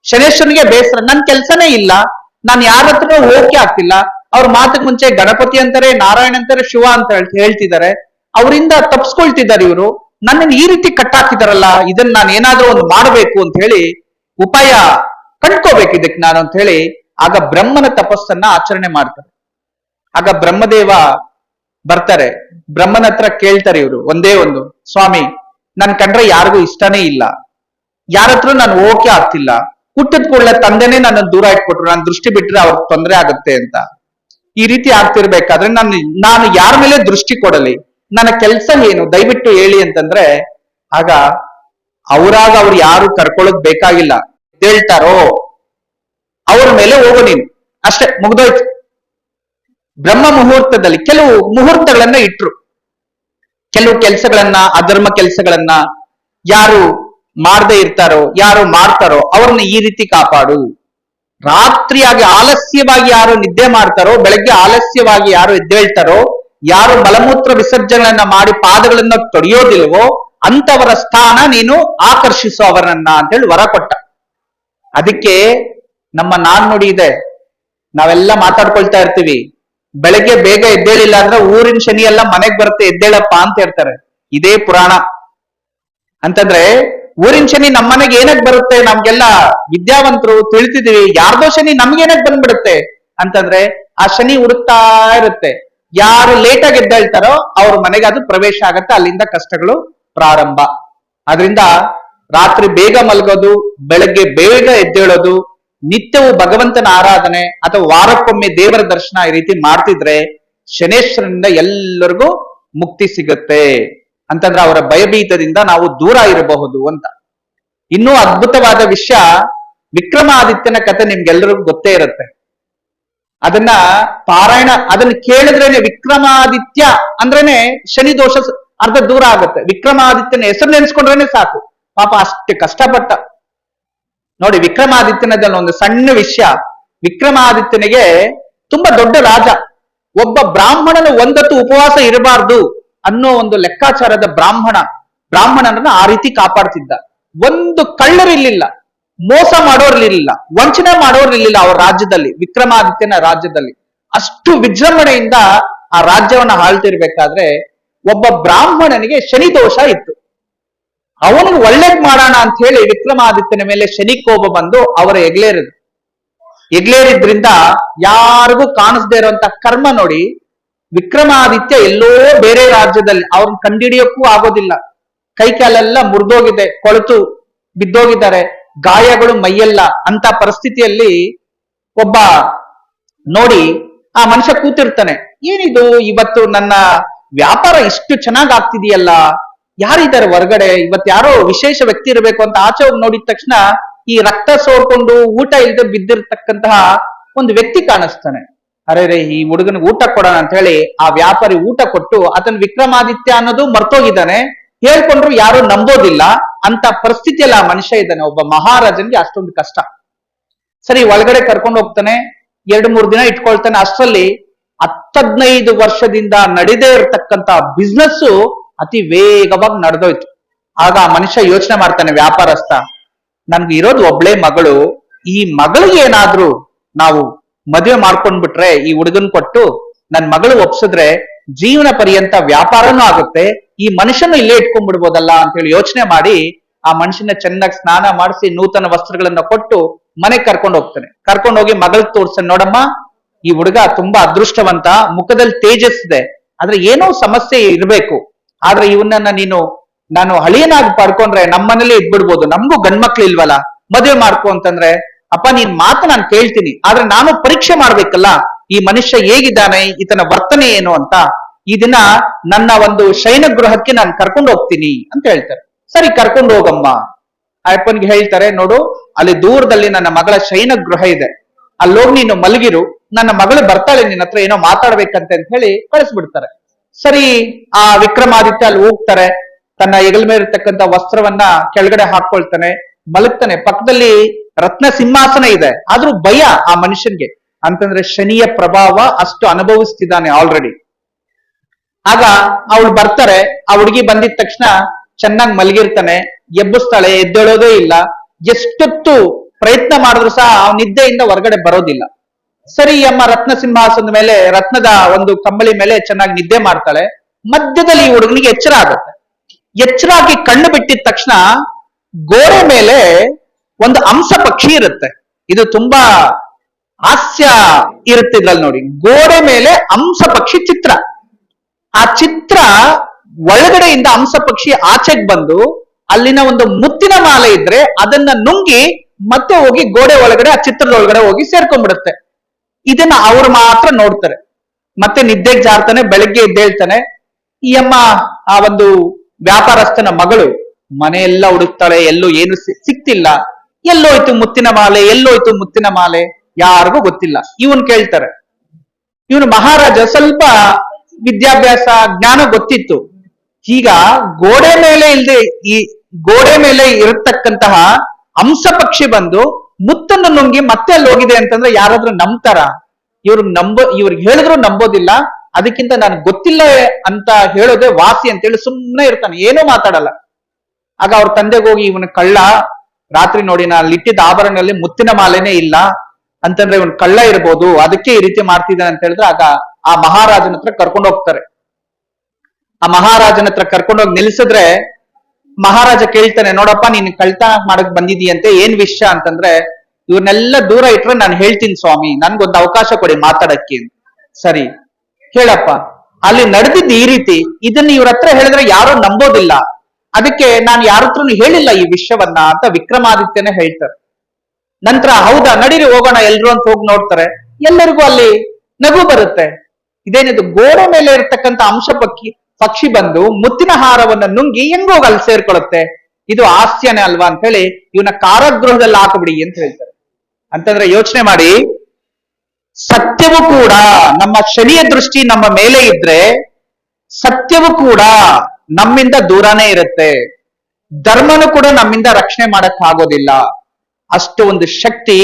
ಶನೇಶ್ವರನಿಗೆ ಬೇಸರ, ನನ್ ಕೆಲ್ಸನೇ ಇಲ್ಲ, ನಾನು ಯಾರ ಹತ್ರ ಹೋಗಕ್ಕೆ ಆಗ್ತಿಲ್ಲ. ಅವ್ರ ಮಾತಕ್ ಮುಂಚೆ ಗಣಪತಿ ಅಂತಾರೆ, ನಾರಾಯಣ ಅಂತಾರೆ, ಶಿವ ಅಂತ ಹೇಳ್- ಹೇಳ್ತಿದ್ದಾರೆ. ಅವರಿಂದ ತಪ್ಸ್ಕೊಳ್ತಿದ್ದಾರೆ ಇವರು. ನನ್ನನ್ನು ಈ ರೀತಿ ಕಟ್ಟಾಕಿದಾರಲ್ಲ ಇದನ್ನ ನಾನು ಏನಾದ್ರೂ ಒಂದು ಮಾಡಬೇಕು ಅಂತ ಹೇಳಿ ಉಪಾಯ ಕಂಡ್ಕೋಬೇಕು ಇದಕ್ಕೆ ನಾನು ಅಂತ ಹೇಳಿ ಆಗ ಬ್ರಹ್ಮನ ತಪಸ್ಸನ್ನ ಆಚರಣೆ ಮಾಡ್ತಾರೆ. ಆಗ ಬ್ರಹ್ಮದೇವ ಬರ್ತಾರೆ. ಬ್ರಹ್ಮನ ಹತ್ರ ಕೇಳ್ತಾರೆ ಇವರು, ಒಂದೇ ಒಂದು, ಸ್ವಾಮಿ, ನನ್ ಕಂಡ್ರೆ ಯಾರಿಗೂ ಇಷ್ಟನೇ ಇಲ್ಲ. ಯಾರತ್ರ ನಾನು ಓಕೆ ಆಗ್ತಿಲ್ಲ. ಹುಟ್ಟಿದ ಕೂಡಲೇ ತಂದೆನೇ ನನ್ನ ದೂರ ಇಟ್ಕೊಟ್ರು ನಾನು ದೃಷ್ಟಿ ಬಿಟ್ರೆ ಅವ್ರಿಗೆ ತೊಂದರೆ ಆಗುತ್ತೆ ಅಂತ. ಈ ರೀತಿ ಆಗ್ತಿರ್ಬೇಕಾದ್ರೆ ನಾನು ನಾನು ಯಾರ ಮೇಲೆ ದೃಷ್ಟಿ ಕೊಡಲಿ? ನನ್ನ ಕೆಲಸ ಏನು? ದಯವಿಟ್ಟು ಹೇಳಿ ಅಂತಂದ್ರೆ, ಆಗ, ಅವರಾಗ ಅವ್ರು ಯಾರು ಕರ್ಕೊಳ್ಳೋದ್ ಬೇಕಾಗಿಲ್ಲ. ಹೇಳ್ತಾರೋ, ಅವ್ರ ಮೇಲೆ ಹೋಗು ನೀನು. ಅಷ್ಟೇ, ಮುಗ್ದೋಯ್ತು. ಬ್ರಹ್ಮ ಮುಹೂರ್ತದಲ್ಲಿ ಕೆಲವು ಮುಹೂರ್ತಗಳನ್ನ ಇಟ್ರು. ಕೆಲವು ಕೆಲಸಗಳನ್ನ, ಅಧರ್ಮ ಕೆಲಸಗಳನ್ನ ಯಾರು ಮಾಡದೇ ಇರ್ತಾರೋ, ಯಾರು ಮಾಡ್ತಾರೋ, ಅವ್ರನ್ನ ಈ ರೀತಿ ಕಾಪಾಡು. ರಾತ್ರಿಯಾಗಿ ಆಲಸ್ಯವಾಗಿ ಯಾರು ನಿದ್ದೆ ಮಾಡ್ತಾರೋ, ಬೆಳಗ್ಗೆ ಆಲಸ್ಯವಾಗಿ ಯಾರು ಎದ್ದೇಳ್ತಾರೋ, ಯಾರು ಮಲಮೂತ್ರ ವಿಸರ್ಜನೆಯನ್ನ ಮಾಡಿ ಪಾದಗಳನ್ನ ತೊಡೆಯೋದಿಲ್ವೋ, ಅಂತವರ ಸ್ಥಾನ ನೀನು ಆಕರ್ಷಿಸು ಅವರನ್ನ ಅಂತೇಳಿ ವರ ಕೊಟ್ಟ. ಅದಕ್ಕೆ ನಮ್ಮ ನಾಣ್ಣುಡಿ ಇದೆ. ನಾವೆಲ್ಲ ಮಾತಾಡ್ಕೊಳ್ತಾ ಇರ್ತೀವಿ. ಬೆಳಗ್ಗೆ ಬೇಗ ಎದ್ದೇಳಿಲ್ಲ ಅಂದ್ರೆ ಊರಿನ ಶನಿ ಎಲ್ಲ ಮನೆಗ್ ಬರುತ್ತೆ, ಎದ್ದೇಳಪ್ಪ ಅಂತ ಹೇಳ್ತಾರೆ. ಇದೇ ಪುರಾಣ. ಅಂತಂದ್ರೆ ಊರಿನ ಶನಿ ನಮ್ಮನೆಗೆ ಏನಕ್ ಬರುತ್ತೆ? ನಮ್ಗೆಲ್ಲ ವಿದ್ಯಾವಂತರು ತಿಳಿತಿದೀವಿ ಯಾರ್ದೋ ಶನಿ ನಮ್ಗೆ ಏನಕ್ ಬಂದ್ಬಿಡುತ್ತೆ? ಅಂತಂದ್ರೆ ಆ ಶನಿ ಹುಡುಕ್ತಾ ಇರುತ್ತೆ. ಯಾರು ಲೇಟ್ ಆಗಿ ಎದ್ದೇಳ್ತಾರೋ ಅವ್ರ ಮನೆಗೆ ಅದು ಪ್ರವೇಶ ಆಗತ್ತೆ. ಅಲ್ಲಿಂದ ಕಷ್ಟಗಳು ಪ್ರಾರಂಭ. ಅದರಿಂದ ರಾತ್ರಿ ಬೇಗ ಮಲಗೋದು, ಬೆಳಗ್ಗೆ ಬೇಗ ಎದ್ದೇಳೋದು, ನಿತ್ಯವೂ ಭಗವಂತನ ಆರಾಧನೆ ಅಥವಾ ವಾರಕ್ಕೊಮ್ಮೆ ದೇವರ ದರ್ಶನ ಈ ರೀತಿ ಮಾಡ್ತಿದ್ರೆ ಶನೇಶ್ವರನಿಂದ ಎಲ್ಲರಿಗೂ ಮುಕ್ತಿ ಸಿಗುತ್ತೆ. ಅಂತಂದ್ರೆ ಅವರ ಭಯಭೀತದಿಂದ ನಾವು ದೂರ ಇರಬಹುದು ಅಂತ. ಇನ್ನೂ ಅದ್ಭುತವಾದ ವಿಷಯ, ವಿಕ್ರಮಾದಿತ್ಯನ ಕತೆ ನಿಮ್ಗೆಲ್ಲರಿಗೂ ಗೊತ್ತೇ ಇರುತ್ತೆ. ಅದನ್ನ ಪಾರಾಯಣ, ಅದನ್ನ ಕೇಳಿದ್ರೇನೆ ವಿಕ್ರಮಾದಿತ್ಯ ಅಂದ್ರೇನೆ ಶನಿ ದೋಷ ಅರ್ಧ ದೂರ ಆಗುತ್ತೆ. ವಿಕ್ರಮಾದಿತ್ಯನ ಹೆಸರು ನೆನೆಸ್ಕೊಂಡ್ರೇನೆ ಸಾಕು. ಪಾಪ ಅಷ್ಟು ಕಷ್ಟಪಟ್ಟ. ನೋಡಿ ವಿಕ್ರಮಾದಿತ್ಯನದಲ್ಲಿ ಒಂದು ಸಣ್ಣ ವಿಷಯ. ವಿಕ್ರಮಾದಿತ್ಯನಿಗೆ ತುಂಬಾ ದೊಡ್ಡ ರಾಜ. ಒಬ್ಬ ಬ್ರಾಹ್ಮಣನ ಒಂದತ್ತು ಉಪವಾಸ ಇರಬಾರ್ದು ಅನ್ನೋ ಒಂದು ಲೆಕ್ಕಾಚಾರದ ಬ್ರಾಹ್ಮಣ. ಬ್ರಾಹ್ಮಣನನ್ನ ಆ ರೀತಿ ಕಾಪಾಡ್ತಿದ್ದ. ಒಂದು ಕಳ್ಳರಿರ್ಲಿಲ್ಲ ಮೋಸ ಮಾಡೋರ್ಲಿಲ್ಲ ವಂಚನೆ ಮಾಡೋರ್ಲಿಲ್ಲ ಅವ್ರ ರಾಜ್ಯದಲ್ಲಿ, ವಿಕ್ರಮಾದಿತ್ಯನ ರಾಜ್ಯದಲ್ಲಿ. ಅಷ್ಟು ವಿಜೃಂಭಣೆಯಿಂದ ಆ ರಾಜ್ಯವನ್ನ ಆಳ್ತಿರ್ಬೇಕಾದ್ರೆ ಒಬ್ಬ ಬ್ರಾಹ್ಮಣನಿಗೆ ಶನಿ ದೋಷ ಇತ್ತು. ಅವನಿಗೆ ಒಳ್ಳೇದ್ ಮಾಡೋಣ ಅಂತ ಹೇಳಿ ವಿಕ್ರಮಾದಿತ್ಯನ ಮೇಲೆ ಶನಿ ಕೋಪ ಬಂದು ಅವರ ಎಗ್ಲೇರಿದ್ರು. ಎಗ್ಲೇರಿದ್ರಿಂದ ಯಾರಿಗೂ ಕಾಣಿಸ್ದೇ ಇರುವಂತ ಕರ್ಮ ನೋಡಿ ವಿಕ್ರಮಾದಿತ್ಯ ಎಲ್ಲೋ ಬೇರೆ ರಾಜ್ಯದಲ್ಲಿ, ಅವ್ರನ್ನ ಕಂಡಿಡಿಯೋಕ್ಕೂ ಆಗೋದಿಲ್ಲ. ಕೈ ಕಾಲೆಲ್ಲ ಮುರಿದೋಗಿದೆ, ಕೊಳತು ಬಿದ್ದೋಗಿದ್ದಾರೆ, ಗಾಯಗಳು ಮೈಯೆಲ್ಲ ಅಂತ ಪರಿಸ್ಥಿತಿಯಲ್ಲಿ ಒಬ್ಬ ನೋಡಿ ಆ ಮನುಷ್ಯ ಕೂತಿರ್ತಾನೆ. ಏನಿದು, ಇವತ್ತು ನನ್ನ ವ್ಯಾಪಾರ ಇಷ್ಟು ಚೆನ್ನಾಗ್ ಆಗ್ತಿದೆಯಲ್ಲ ಯಾರಿದ್ದಾರೆ ಹೊರಗಡೆ? ಇವತ್ತು ಯಾರೋ ವಿಶೇಷ ವ್ಯಕ್ತಿ ಇರಬೇಕು ಅಂತ ಆಚೆ ಹೋಗಿ ನೋಡಿದ ತಕ್ಷಣ ಈ ರಕ್ತ ಸೋರ್ಕೊಂಡು ಊಟ ಇಲ್ಲದೆ ಬಿದ್ದಿರ್ತಕ್ಕಂತಹ ಒಂದು ವ್ಯಕ್ತಿ ಕಾಣಿಸ್ತಾನೆ. ಅರೆ ರೇ, ಈ ಹುಡುಗನಿಗೆ ಊಟ ಕೊಡೋಣ ಅಂತ ಹೇಳಿ ಆ ವ್ಯಾಪಾರಿ ಊಟ ಕೊಟ್ಟು ಅದನ್ನ ವಿಕ್ರಮಾದಿತ್ಯ ಅನ್ನೋದು ಮರ್ತೋಗಿದ್ದಾನೆ. ಹೇಳ್ಕೊಂಡ್ರು ಯಾರು ನಂಬೋದಿಲ್ಲ. ಅಂತ ಪರಿಸ್ಥಿತಿಯಲ್ಲ ಆ ಮನುಷ್ಯ ಇದ್ದಾನೆ. ಒಬ್ಬ ಮಹಾರಾಜನ್ಗೆ ಅಷ್ಟೊಂದು ಕಷ್ಟ. ಸರಿ, ಒಳಗಡೆ ಕರ್ಕೊಂಡು ಹೋಗ್ತಾನೆ. ಎರಡು ಮೂರು ದಿನ ಇಟ್ಕೊಳ್ತಾನೆ. ಅಷ್ಟರಲ್ಲಿ ಹತ್ತದ್ನೈದು ವರ್ಷದಿಂದ ನಡೆದೇ ಇರತಕ್ಕಂತ ಬಿಸ್ನೆಸ್ ಅತಿ ವೇಗವಾಗಿ ನಡೆದೋಯ್ತು. ಆಗ ಆ ಮನುಷ್ಯ ಯೋಚನೆ ಮಾಡ್ತಾನೆ, ವ್ಯಾಪಾರಸ್ಥ, ನನ್ಗೆ ಇರೋದು ಒಬ್ಳೆ ಮಗಳು, ಈ ಮಗಳಿಗೆ ಏನಾದ್ರೂ ನಾವು ಮದುವೆ ಮಾಡ್ಕೊಂಡ್ಬಿಟ್ರೆ, ಈ ಹುಡುಗನ್ ಕೊಟ್ಟು ನನ್ ಮಗಳು ಒಪ್ಸಿದ್ರೆ ಜೀವನ ಪರ್ಯಂತ ವ್ಯಾಪಾರನೂ ಆಗುತ್ತೆ, ಈ ಮನುಷ್ಯನು ಇಲ್ಲೇ ಇಟ್ಕೊಂಡ್ಬಿಡ್ಬೋದಲ್ಲ ಅಂತ ಹೇಳಿ ಯೋಚನೆ ಮಾಡಿ ಆ ಮನುಷ್ಯನ ಚೆನ್ನಾಗಿ ಸ್ನಾನ ಮಾಡಿಸಿ ನೂತನ ವಸ್ತ್ರಗಳನ್ನ ಕೊಟ್ಟು ಮನೆಗ್ ಕರ್ಕೊಂಡು ಹೋಗ್ತಾನೆ. ಕರ್ಕೊಂಡು ಹೋಗಿ ಮಗಳ್ ತೋರ್ಸ ನೋಡಮ್ಮ, ಈ ಹುಡುಗ ತುಂಬಾ ಅದೃಷ್ಟವಂತ ಮುಖದಲ್ಲಿ ತೇಜಸ್ಸಿದೆ, ಆದ್ರೆ ಏನೋ ಸಮಸ್ಯೆ ಇರ್ಬೇಕು. ಆದ್ರೆ ಇವನನ್ನ ನೀನು, ನಾನು ಹಳಿಯನಾಗಿ ಪಡ್ಕೊಂಡ್ರೆ ನಮ್ಮನೇಲೆ ಇದ್ಬಿಡ್ಬೋದು. ನಮಗೂ ಗಂಡ್ಮಕ್ಳು ಇಲ್ವಲ್ಲ? ಮದುವೆ ಮಾಡ್ಕೊ ಅಂತಂದ್ರೆ, ಅಪ್ಪ, ನೀನ್ ಮಾತು ನಾನು ಕೇಳ್ತೀನಿ. ಆದ್ರೆ ನಾನು ಪರೀಕ್ಷೆ ಮಾಡ್ಬೇಕಲ್ಲ? ಈ ಮನುಷ್ಯ ಹೇಗಿದ್ದಾನೆ? ಈತನ ವರ್ತನೆ ಏನು ಅಂತ? ಈ ದಿನ ನನ್ನ ಒಂದು ಶಯನ ಗೃಹಕ್ಕೆ ನಾನು ಕರ್ಕೊಂಡು ಹೋಗ್ತೀನಿ ಅಂತ ಹೇಳ್ತಾರೆ. ಸರಿ, ಕರ್ಕೊಂಡು ಹೋಗಮ್ಮ. ಅಪ್ಪನ್ಗೆ ಹೇಳ್ತಾರೆ, ನೋಡು, ಅಲ್ಲಿ ದೂರದಲ್ಲಿ ನನ್ನ ಮಗಳ ಶಯನ ಗೃಹ ಇದೆ. ಅಲ್ಲೋಗಿ ನೀನು ಮಲಗಿರು. ನನ್ನ ಮಗಳು ಬರ್ತಾಳೆ ನಿನ್ನ ಹತ್ರ, ಏನೋ ಮಾತಾಡ್ಬೇಕಂತೆ ಅಂತ ಹೇಳಿ ಕಳಿಸ್ಬಿಡ್ತಾರೆ ಸರಿ, ಆ ವಿಕ್ರಮಾದಿತ್ಯ ಅಲ್ಲಿ ಹೋಗ್ತಾರೆ. ತನ್ನ ಹೆಗಲ ಮೇಲೆ ಇರ್ತಕ್ಕಂಥ ವಸ್ತ್ರವನ್ನ ಕೆಳಗಡೆ ಹಾಕೊಳ್ತಾನೆ ಮಲಗ್ತಾನೆ. ಪಕ್ಕದಲ್ಲಿ ರತ್ನ ಸಿಂಹಾಸನ ಇದೆ. ಆದ್ರೂ ಭಯ ಆ ಮನುಷ್ಯನ್ಗೆ. ಅಂತಂದ್ರೆ ಶನಿಯ ಪ್ರಭಾವ ಅಷ್ಟು ಅನುಭವಿಸ್ತಿದ್ದಾನೆ ಆಲ್ರೆಡಿ ಆಗ ಅವಳು ಬರ್ತಾರೆ. ಆ ಹುಡುಗಿ ಬಂದಿದ ತಕ್ಷಣ ಚೆನ್ನಾಗಿ ಮಲಗಿರ್ತಾನೆ. ಎಬ್ಬಿಸ್ತಾಳೆ, ಎದ್ದೇಳೋದೇ ಇಲ್ಲ. ಎಷ್ಟೊತ್ತು ಪ್ರಯತ್ನ ಮಾಡಿದ್ರು ಸಹ ಆ ನಿದ್ದೆಯಿಂದ ಹೊರಗಡೆ ಬರೋದಿಲ್ಲ. ಸರಿ ಅಮ್ಮ ರತ್ನ ಸಿಂಹಾಸನದ ಮೇಲೆ, ರತ್ನದ ಒಂದು ಕಂಬಳಿ ಮೇಲೆ ಚೆನ್ನಾಗಿ ನಿದ್ದೆ ಮಾಡ್ತಾಳೆ. ಮಧ್ಯದಲ್ಲಿ ಈ ಹುಡುಗನಿಗೆ ಎಚ್ಚರ ಆಗುತ್ತೆ. ಎಚ್ಚರ ಆಗಿ ಕಣ್ಣು ಬಿಟ್ಟಿದ ತಕ್ಷಣ ಗೋಡೆ ಮೇಲೆ ಒಂದು ಅಂಶ ಪಕ್ಷಿ ಇರುತ್ತೆ. ಇದು ತುಂಬಾ ಹಾಸ್ಯ ಇರುತ್ತೆ ಇದ್ರಲ್ಲಿ ನೋಡಿ. ಗೋಡೆ ಮೇಲೆ ಅಂಶ ಪಕ್ಷಿ ಚಿತ್ರ. ಆ ಚಿತ್ರ ಒಳಗಡೆಯಿಂದ ಅಂಶ ಪಕ್ಷಿ ಆಚೆಗೆ ಬಂದು ಅಲ್ಲಿನ ಒಂದು ಮುತ್ತಿನ ಮಾಲೆ ಇದ್ರೆ ಅದನ್ನ ನುಂಗಿ ಮತ್ತೆ ಹೋಗಿ ಗೋಡೆ ಒಳಗಡೆ, ಆ ಚಿತ್ರದ ಒಳಗಡೆ ಹೋಗಿ ಸೇರ್ಕೊಂಡ್ಬಿಡುತ್ತೆ. ಇದನ್ನ ಅವ್ರು ಮಾತ್ರ ನೋಡ್ತಾರೆ. ಮತ್ತೆ ನಿದ್ದೆಗೆ ಜಾರ್ತಾನೆ, ಬೆಳಗ್ಗೆ ಎದ್ದೇಳ್ತಾನೆ ಈ ಅಮ್ಮ, ಆ ಒಂದು ವ್ಯಾಪಾರಸ್ಥನ ಮಗಳು ಮನೆಯೆಲ್ಲ ಹುಡುಕ್ತಾಳೆ, ಎಲ್ಲೋ ಏನು ಸಿಕ್ತಿಲ್ಲ. ಎಲ್ಲೋಯ್ತು ಮುತ್ತಿನ ಮಾಲೆ, ಎಲ್ಲೋಯ್ತು ಮುತ್ತಿನ ಮಾಲೆ, ಯಾರಿಗೂ ಗೊತ್ತಿಲ್ಲ. ಇವನ್ ಕೇಳ್ತಾರೆ. ಇವನು ಮಹಾರಾಜ, ಸ್ವಲ್ಪ ವಿದ್ಯಾಭ್ಯಾಸ, ಜ್ಞಾನ ಗೊತ್ತಿತ್ತು. ಈಗ ಗೋಡೆ ಮೇಲೆ ಇಲ್ದೆ ಈ, ಗೋಡೆ ಮೇಲೆ ಇರತಕ್ಕಂತಹ ಹಂಸ ಪಕ್ಷಿ ಬಂದು ಮುತ್ತನ್ನು ನುಂಗಿ ಮತ್ತೆ ಅಲ್ಲಿ ಹೋಗಿದೆ ಅಂತಂದ್ರೆ ಯಾರಾದ್ರೂ ನಂಬ್ತಾರ? ಇವ್ರು ನಂಬ ಇವ್ರಿಗೆ ಹೇಳಿದ್ರು ನಂಬೋದಿಲ್ಲ, ಅದಕ್ಕಿಂತ ನಾನು ಗೊತ್ತಿಲ್ಲ ಅಂತ ಹೇಳೋದೇ ವಾಸಿ ಅಂತ ಹೇಳಿ ಸುಮ್ಮನೆ ಇರ್ತಾನೆ, ಏನೂ ಮಾತಾಡಲ್ಲ. ಆಗ ಅವ್ರ ತಂದೆಗೆ ಹೋಗಿ ಇವನ ಕಳ್ಳ, ರಾತ್ರಿ ನೋಡಿ ನಾನು ಇಟ್ಟಿದ್ದ ಆಭರಣದಲ್ಲಿ ಮುತ್ತಿನ ಮಾಲೆನೇ ಇಲ್ಲ, ಅಂತಂದ್ರೆ ಇವನ್ ಕಳ್ಳ ಇರ್ಬೋದು, ಅದಕ್ಕೆ ಈ ರೀತಿ ಮಾಡ್ತಿದ್ದಾನೆ ಅಂತ ಹೇಳಿದ್ರೆ ಆಗ ಆ ಮಹಾರಾಜನ ಹತ್ರ ಕರ್ಕೊಂಡು ಹೋಗ್ತಾರೆ. ಆ ಮಹಾರಾಜನ ಹತ್ರ ಕರ್ಕೊಂಡೋಗಿ ನಿಲ್ಸಿದ್ರೆ ಮಹಾರಾಜ ಕೇಳ್ತಾನೆ, ನೋಡಪ್ಪ, ನೀನ್ ಕಳ್ತನ ಮಾಡಕ್ ಬಂದಿದೀಯಂತೆ ಏನ್ ವಿಷಯ? ಅಂತಂದ್ರೆ, ಇವ್ರನ್ನೆಲ್ಲ ದೂರ ಇಟ್ರೆ ನಾನು ಹೇಳ್ತೀನಿ ಸ್ವಾಮಿ, ನನ್ಗೊಂದು ಅವಕಾಶ ಕೊಡಿ ಮಾತಾಡಕ್ಕೆ. ಸರಿ, ಹೇಳಪ್ಪ, ಅಲ್ಲಿ ನಡೆದಿದ್ದು ಈ ರೀತಿ, ಇದನ್ನ ಇವ್ರ ಹತ್ರ ಹೇಳಿದ್ರೆ ಯಾರು ನಂಬೋದಿಲ್ಲ. ಅದಕ್ಕೆ ನಾನು ಯಾರ ಹತ್ರನು ಹೇಳಿಲ್ಲ ಈ ವಿಷಯವನ್ನ ಅಂತ ವಿಕ್ರಮಾದಿತ್ಯನೇ ಹೇಳ್ತಾರೆ. ನಂತರ, ಹೌದಾ, ನಡೀರಿ, ಹೋಗೋಣ, ಎಲ್ರು ಅಂತ ಹೋಗಿ ನೋಡ್ತಾರೆ. ಎಲ್ಲರಿಗೂ ಅಲ್ಲಿ ನಗು ಬರುತ್ತೆ. ಇದೇನಿದು ಗೋಡೆ ಮೇಲೆ ಇರತಕ್ಕಂತ ಅಂಶ ಪಕ್ಷಿ ಪಕ್ಷಿ ಬಂದು ಮುತ್ತಿನ ಹಾರವನ್ನ ನುಂಗಿ ಹೆಂಗೋ ಅಲ್ಲಿ ಸೇರ್ಕೊಳ್ಳುತ್ತೆ. ಇದು ಹಾಸ್ಯನೇ ಅಲ್ವಾ ಅಂತ ಹೇಳಿ ಇವನ ಕಾರಾಗೃಹದಲ್ಲಿ ಹಾಕಬಿಡಿ ಅಂತ ಹೇಳ್ತಾರೆ. ಅಂತಂದ್ರೆ ಯೋಚನೆ ಮಾಡಿ. ಸತ್ಯವೂ ಕೂಡ ನಮ್ಮ ಶನಿಯ ದೃಷ್ಟಿ ನಮ್ಮ ಮೇಲೆ ಇದ್ರೆ ಸತ್ಯವೂ ಕೂಡ ನಮ್ಮಿಂದ ದೂರನೇ ಇರುತ್ತೆ. ಧರ್ಮನು ಕೂಡ ನಮ್ಮಿಂದ ರಕ್ಷಣೆ ಮಾಡಕ್ ಆಗೋದಿಲ್ಲ. ಅಷ್ಟು ಒಂದು ಶಕ್ತಿ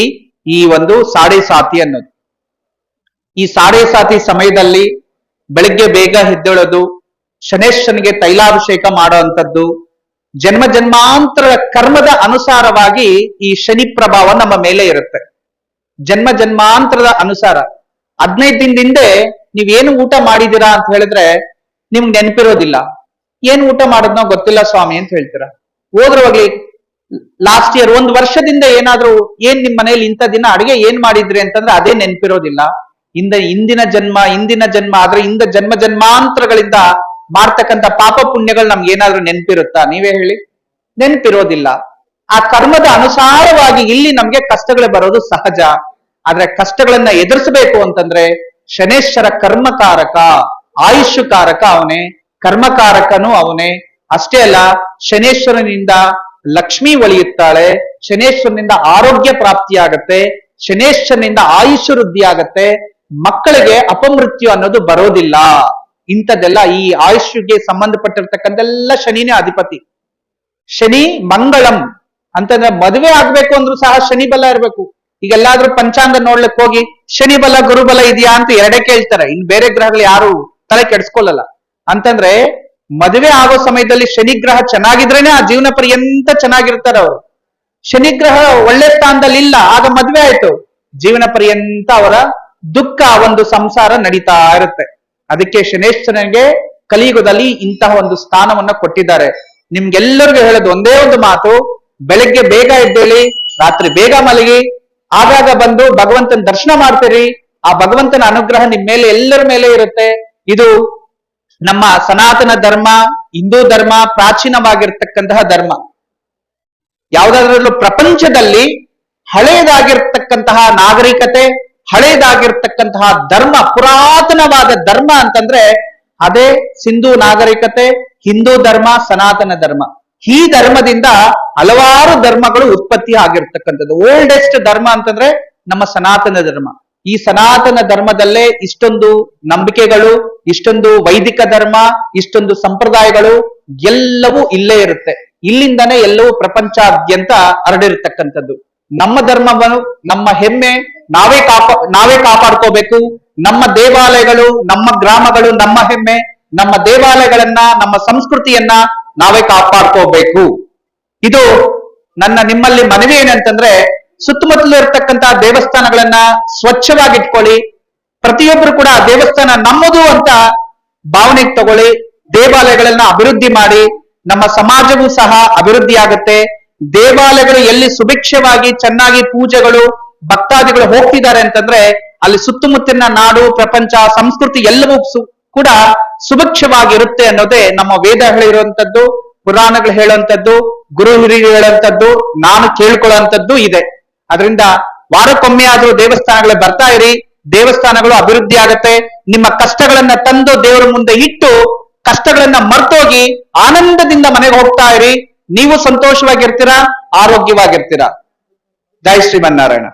ಈ ಒಂದು ಸಾಡೆ ಸಾತಿ ಅನ್ನೋದು. ಈ ಸಾಡೆ ಸಾತಿ ಸಮಯದಲ್ಲಿ ಬೆಳಗ್ಗೆ ಬೇಗ ಎದ್ದೇಳೋದು ಶನೇಶ್ವರನಿಗೆ ತೈಲಾಭಿಷೇಕ ಮಾಡೋ ಅಂತದ್ದು ಜನ್ಮ ಜನ್ಮಾಂತರ ಕರ್ಮದ ಅನುಸಾರವಾಗಿ ಈ ಶನಿ ಪ್ರಭಾವ ನಮ್ಮ ಮೇಲೆ ಇರುತ್ತೆ. ಜನ್ಮ ಜನ್ಮಾಂತರದ ಅನುಸಾರ. ಹದಿನೈದು ದಿನದ ಹಿಂದೆ ನೀವೇನು ಊಟ ಮಾಡಿದೀರಾ ಅಂತ ಹೇಳಿದ್ರೆ ನಿಮ್ಗೆ ನೆನಪಿರೋದಿಲ್ಲ. ಏನ್ ಊಟ ಮಾಡೋದ್ನೋ ಗೊತ್ತಿಲ್ಲ ಸ್ವಾಮಿ ಅಂತ ಹೇಳ್ತೀರಾ? ಹೋದ್ರ ಹೋಗ್ಲಿ ಲಾಸ್ಟ್ ಇಯರ್ ಒಂದ್ ವರ್ಷದಿಂದ ಏನಾದ್ರೂ ಏನ್ ನಿಮ್ ಮನೇಲಿ ಇಂಥ ದಿನ ಅಡಿಗೆ ಏನ್ ಮಾಡಿದ್ರಿ ಅಂತಂದ್ರೆ ಅದೇ ನೆನಪಿರೋದಿಲ್ಲ. ಇಂದ ಇಂದಿನ ಜನ್ಮ ಇಂದಿನ ಜನ್ಮ, ಆದ್ರೆ ಇಂದ ಜನ್ಮ ಜನ್ಮಾಂತರಗಳಿಂದ ಮಾಡ್ತಕ್ಕಂಥ ಪಾಪ ಪುಣ್ಯಗಳು ನಮ್ಗೆ ಏನಾದ್ರೂ ನೆನಪಿರುತ್ತಾ? ನೀವೇ ಹೇಳಿ. ನೆನಪಿರೋದಿಲ್ಲ. ಆ ಕರ್ಮದ ಅನುಸಾರವಾಗಿ ಇಲ್ಲಿ ನಮ್ಗೆ ಕಷ್ಟಗಳು ಬರೋದು ಸಹಜ. ಆದ್ರೆ ಕಷ್ಟಗಳನ್ನ ಎದುರಿಸಬೇಕು ಅಂತಂದ್ರೆ ಶನೇಶ್ವರ ಕರ್ಮಕಾರಕ, ಆಯುಷ್ಯಕಾರಕ ಅವನೇ, ಕರ್ಮಕಾರಕನು ಅವನೇ. ಅಷ್ಟೇ ಅಲ್ಲ, ಶನೇಶ್ವರನಿಂದ ಲಕ್ಷ್ಮಿ ಒಲಿಯುತ್ತಾಳೆ ಶನೇಶ್ವರನಿಂದ ಆರೋಗ್ಯ ಪ್ರಾಪ್ತಿಯಾಗತ್ತೆ, ಶನೇಶ್ವರನಿಂದ ಆಯುಷ್ಯ ವೃದ್ಧಿ ಆಗತ್ತೆ ಮಕ್ಕಳಿಗೆ ಅಪಮೃತ್ಯು ಅನ್ನೋದು ಬರೋದಿಲ್ಲ. ಇಂಥದ್ದೆಲ್ಲ ಈ ಆಯುಷ್ಗೆ ಸಂಬಂಧಪಟ್ಟಿರ್ತಕ್ಕಂಥೆಲ್ಲ ಶನಿನೇ ಅಧಿಪತಿ. ಶನಿ ಮಂಗಳಂ ಅಂತಂದ್ರೆ ಮದುವೆ ಆಗ್ಬೇಕು ಅಂದ್ರೂ ಸಹ ಶನಿ ಬಲ ಇರ್ಬೇಕು. ಈಗೆಲ್ಲಾದ್ರೂ ಪಂಚಾಂಗ ನೋಡ್ಲಿಕ್ಕೆ ಹೋಗಿ, ಶನಿ ಬಲ ಗುರುಬಲ ಇದೆಯಾ ಅಂತ ಎರಡೇ ಕೇಳ್ತಾರೆ. ಇನ್ ಬೇರೆ ಗ್ರಹಗಳು ಯಾರು ತಲೆ ಕೆಡ್ಸ್ಕೊಳ್ಳಲ್ಲ ಅಂತಂದ್ರೆ ಮದುವೆ ಆಗೋ ಸಮಯದಲ್ಲಿ ಶನಿ ಗ್ರಹ ಚೆನ್ನಾಗಿದ್ರೇನೆ ಆ ಜೀವನ ಪರ್ಯಂತ ಚೆನ್ನಾಗಿರ್ತಾರೆ ಅವರು. ಶನಿ ಗ್ರಹ ಒಳ್ಳೆ ಸ್ಥಾನದಲ್ಲಿ ಇಲ್ಲ, ಆಗ ಮದ್ವೆ ಆಯ್ತು. ಜೀವನ ಪರ್ಯಂತ ಅವರ ದುಃಖ, ಒಂದು ಸಂಸಾರ ನಡೀತಾ ಇರುತ್ತೆ. ಅದಕ್ಕೆ ಶನೇಶ್ವರನಿಗೆ ಕಲಿಯುಗದಲ್ಲಿ ಇಂತಹ ಒಂದು ಸ್ಥಾನವನ್ನ ಕೊಟ್ಟಿದ್ದಾರೆ. ನಿಮ್ಗೆಲ್ಲರಿಗೂ ಹೇಳೋದು ಒಂದೇ ಒಂದು ಮಾತು, ಬೆಳಗ್ಗೆ ಬೇಗ ಎದ್ದೇಳಿ, ರಾತ್ರಿ ಬೇಗ ಮಲಗಿ, ಆಗಾಗ ಬಂದು ಭಗವಂತನ ದರ್ಶನ ಮಾಡ್ತೀರಿ, ಆ ಭಗವಂತನ ಅನುಗ್ರಹ ನಿಮ್ ಮೇಲೆ ಎಲ್ಲರ ಮೇಲೆ ಇರುತ್ತೆ. ಇದು ನಮ್ಮ ಸನಾತನ ಧರ್ಮ, ಹಿಂದೂ ಧರ್ಮ, ಪ್ರಾಚೀನವಾಗಿರ್ತಕ್ಕಂತಹ ಧರ್ಮ. ಯಾವುದಾದ್ರಲ್ಲೂ ಪ್ರಪಂಚದಲ್ಲಿ ಹಳೆಯದಾಗಿರ್ತಕ್ಕಂತಹ ನಾಗರಿಕತೆ ಹಳೆಯದಾಗಿರ್ತಕ್ಕಂತಹ ಧರ್ಮ, ಪುರಾತನವಾದ ಧರ್ಮ ಅಂತಂದ್ರೆ ಅದೇ ಸಿಂಧೂ ನಾಗರಿಕತೆ, ಹಿಂದೂ ಧರ್ಮ, ಸನಾತನ ಧರ್ಮ. ಈ ಧರ್ಮದಿಂದ ಹಲವಾರು ಧರ್ಮಗಳು ಉತ್ಪತ್ತಿ ಆಗಿರ್ತಕ್ಕಂಥದ್ದು. ಓಲ್ಡೆಸ್ಟ್ ಧರ್ಮ ಅಂತಂದ್ರೆ ನಮ್ಮ ಸನಾತನ ಧರ್ಮ. ಈ ಸನಾತನ ಧರ್ಮದಲ್ಲೇ ಇಷ್ಟೊಂದು ನಂಬಿಕೆಗಳು, ಇಷ್ಟೊಂದು ವೈದಿಕ ಧರ್ಮ, ಇಷ್ಟೊಂದು ಸಂಪ್ರದಾಯಗಳು ಎಲ್ಲವೂ ಇಲ್ಲೇ ಇರುತ್ತೆ. ಇಲ್ಲಿಂದನೇ ಎಲ್ಲವೂ ಪ್ರಪಂಚಾದ್ಯಂತ ಹರಡಿರ್ತಕ್ಕಂಥದ್ದು. ನಮ್ಮ ಧರ್ಮವನ್ನು, ನಮ್ಮ ಹೆಮ್ಮೆ ನಾವೇ ಕಾಪ, ನಾವೇ ಕಾಪಾಡ್ಕೋಬೇಕು. ನಮ್ಮ ದೇವಾಲಯಗಳು, ನಮ್ಮ ಗ್ರಾಮಗಳು, ನಮ್ಮ ಹೆಮ್ಮೆ, ನಮ್ಮ ದೇವಾಲಯಗಳನ್ನ, ನಮ್ಮ ಸಂಸ್ಕೃತಿಯನ್ನ ನಾವೇ ಕಾಪಾಡ್ಕೋಬೇಕು. ಇದು ನನ್ನ ನಿಮ್ಮಲ್ಲಿ ಮನವಿ ಏನಂತಂದ್ರೆ ಸುತ್ತಮುತ್ತಲು ಇರ್ತಕ್ಕಂತಹ ದೇವಸ್ಥಾನಗಳನ್ನ ಸ್ವಚ್ಛವಾಗಿಟ್ಕೊಳ್ಳಿ. ಪ್ರತಿಯೊಬ್ಬರು ಕೂಡ ದೇವಸ್ಥಾನ ನಮ್ಮದು ಅಂತ ಭಾವನೆಗೆ ತಗೊಳ್ಳಿ. ದೇವಾಲಯಗಳನ್ನ ಅಭಿವೃದ್ಧಿ ಮಾಡಿ. ನಮ್ಮ ಸಮಾಜವೂ ಸಹ ಅಭಿವೃದ್ಧಿ ಆಗುತ್ತೆ ದೇವಾಲಯಗಳು ಎಲ್ಲಿ ಸುಭಿಕ್ಷವಾಗಿ ಚೆನ್ನಾಗಿ ಪೂಜೆಗಳು ಭಕ್ತಾದಿಗಳು ಹೋಗ್ತಿದ್ದಾರೆ ಅಂತಂದ್ರೆ ಅಲ್ಲಿ ಸುತ್ತಮುತ್ತಲಿನ ನಾಡು, ಪ್ರಪಂಚ, ಸಂಸ್ಕೃತಿ ಎಲ್ಲವೂ ಕೂಡ ಸುಭಿಕ್ಷವಾಗಿರುತ್ತೆ ಅನ್ನೋದೇ ನಮ್ಮ ವೇದ ಹೇಳಿರುವಂತದ್ದು, ಪುರಾಣಗಳು ಹೇಳುವಂತದ್ದು, ಗುರು ಹಿರಿಯರು ಹೇಳುವಂತದ್ದು, ನಾನು ಕೇಳ್ಕೊಳ್ಳುವಂತದ್ದು ಇದೆ. ಅದರಿಂದ ವಾರಕ್ಕೊಮ್ಮೆ ಆದ್ರೂ ದೇವಸ್ಥಾನಗಳಿಗೆ ಬರ್ತಾ ಇರಿ, ದೇವಸ್ಥಾನಗಳು ಅಭಿವೃದ್ಧಿ ಆಗತ್ತೆ, ನಿಮ್ಮ ಕಷ್ಟಗಳನ್ನ ತಂದು ದೇವರ ಮುಂದೆ ಇಟ್ಟು ಕಷ್ಟಗಳನ್ನ ಮರ್ತೋಗಿ ಆನಂದದಿಂದ ಮನೆಗೆ ಹೋಗ್ತಾ ಇರಿ, ನೀವು ಸಂತೋಷವಾಗಿರ್ತೀರಾ, ಆರೋಗ್ಯವಾಗಿರ್ತೀರಾ. ಜೈ ಶ್ರೀಮನ್ನಾರಾಯಣ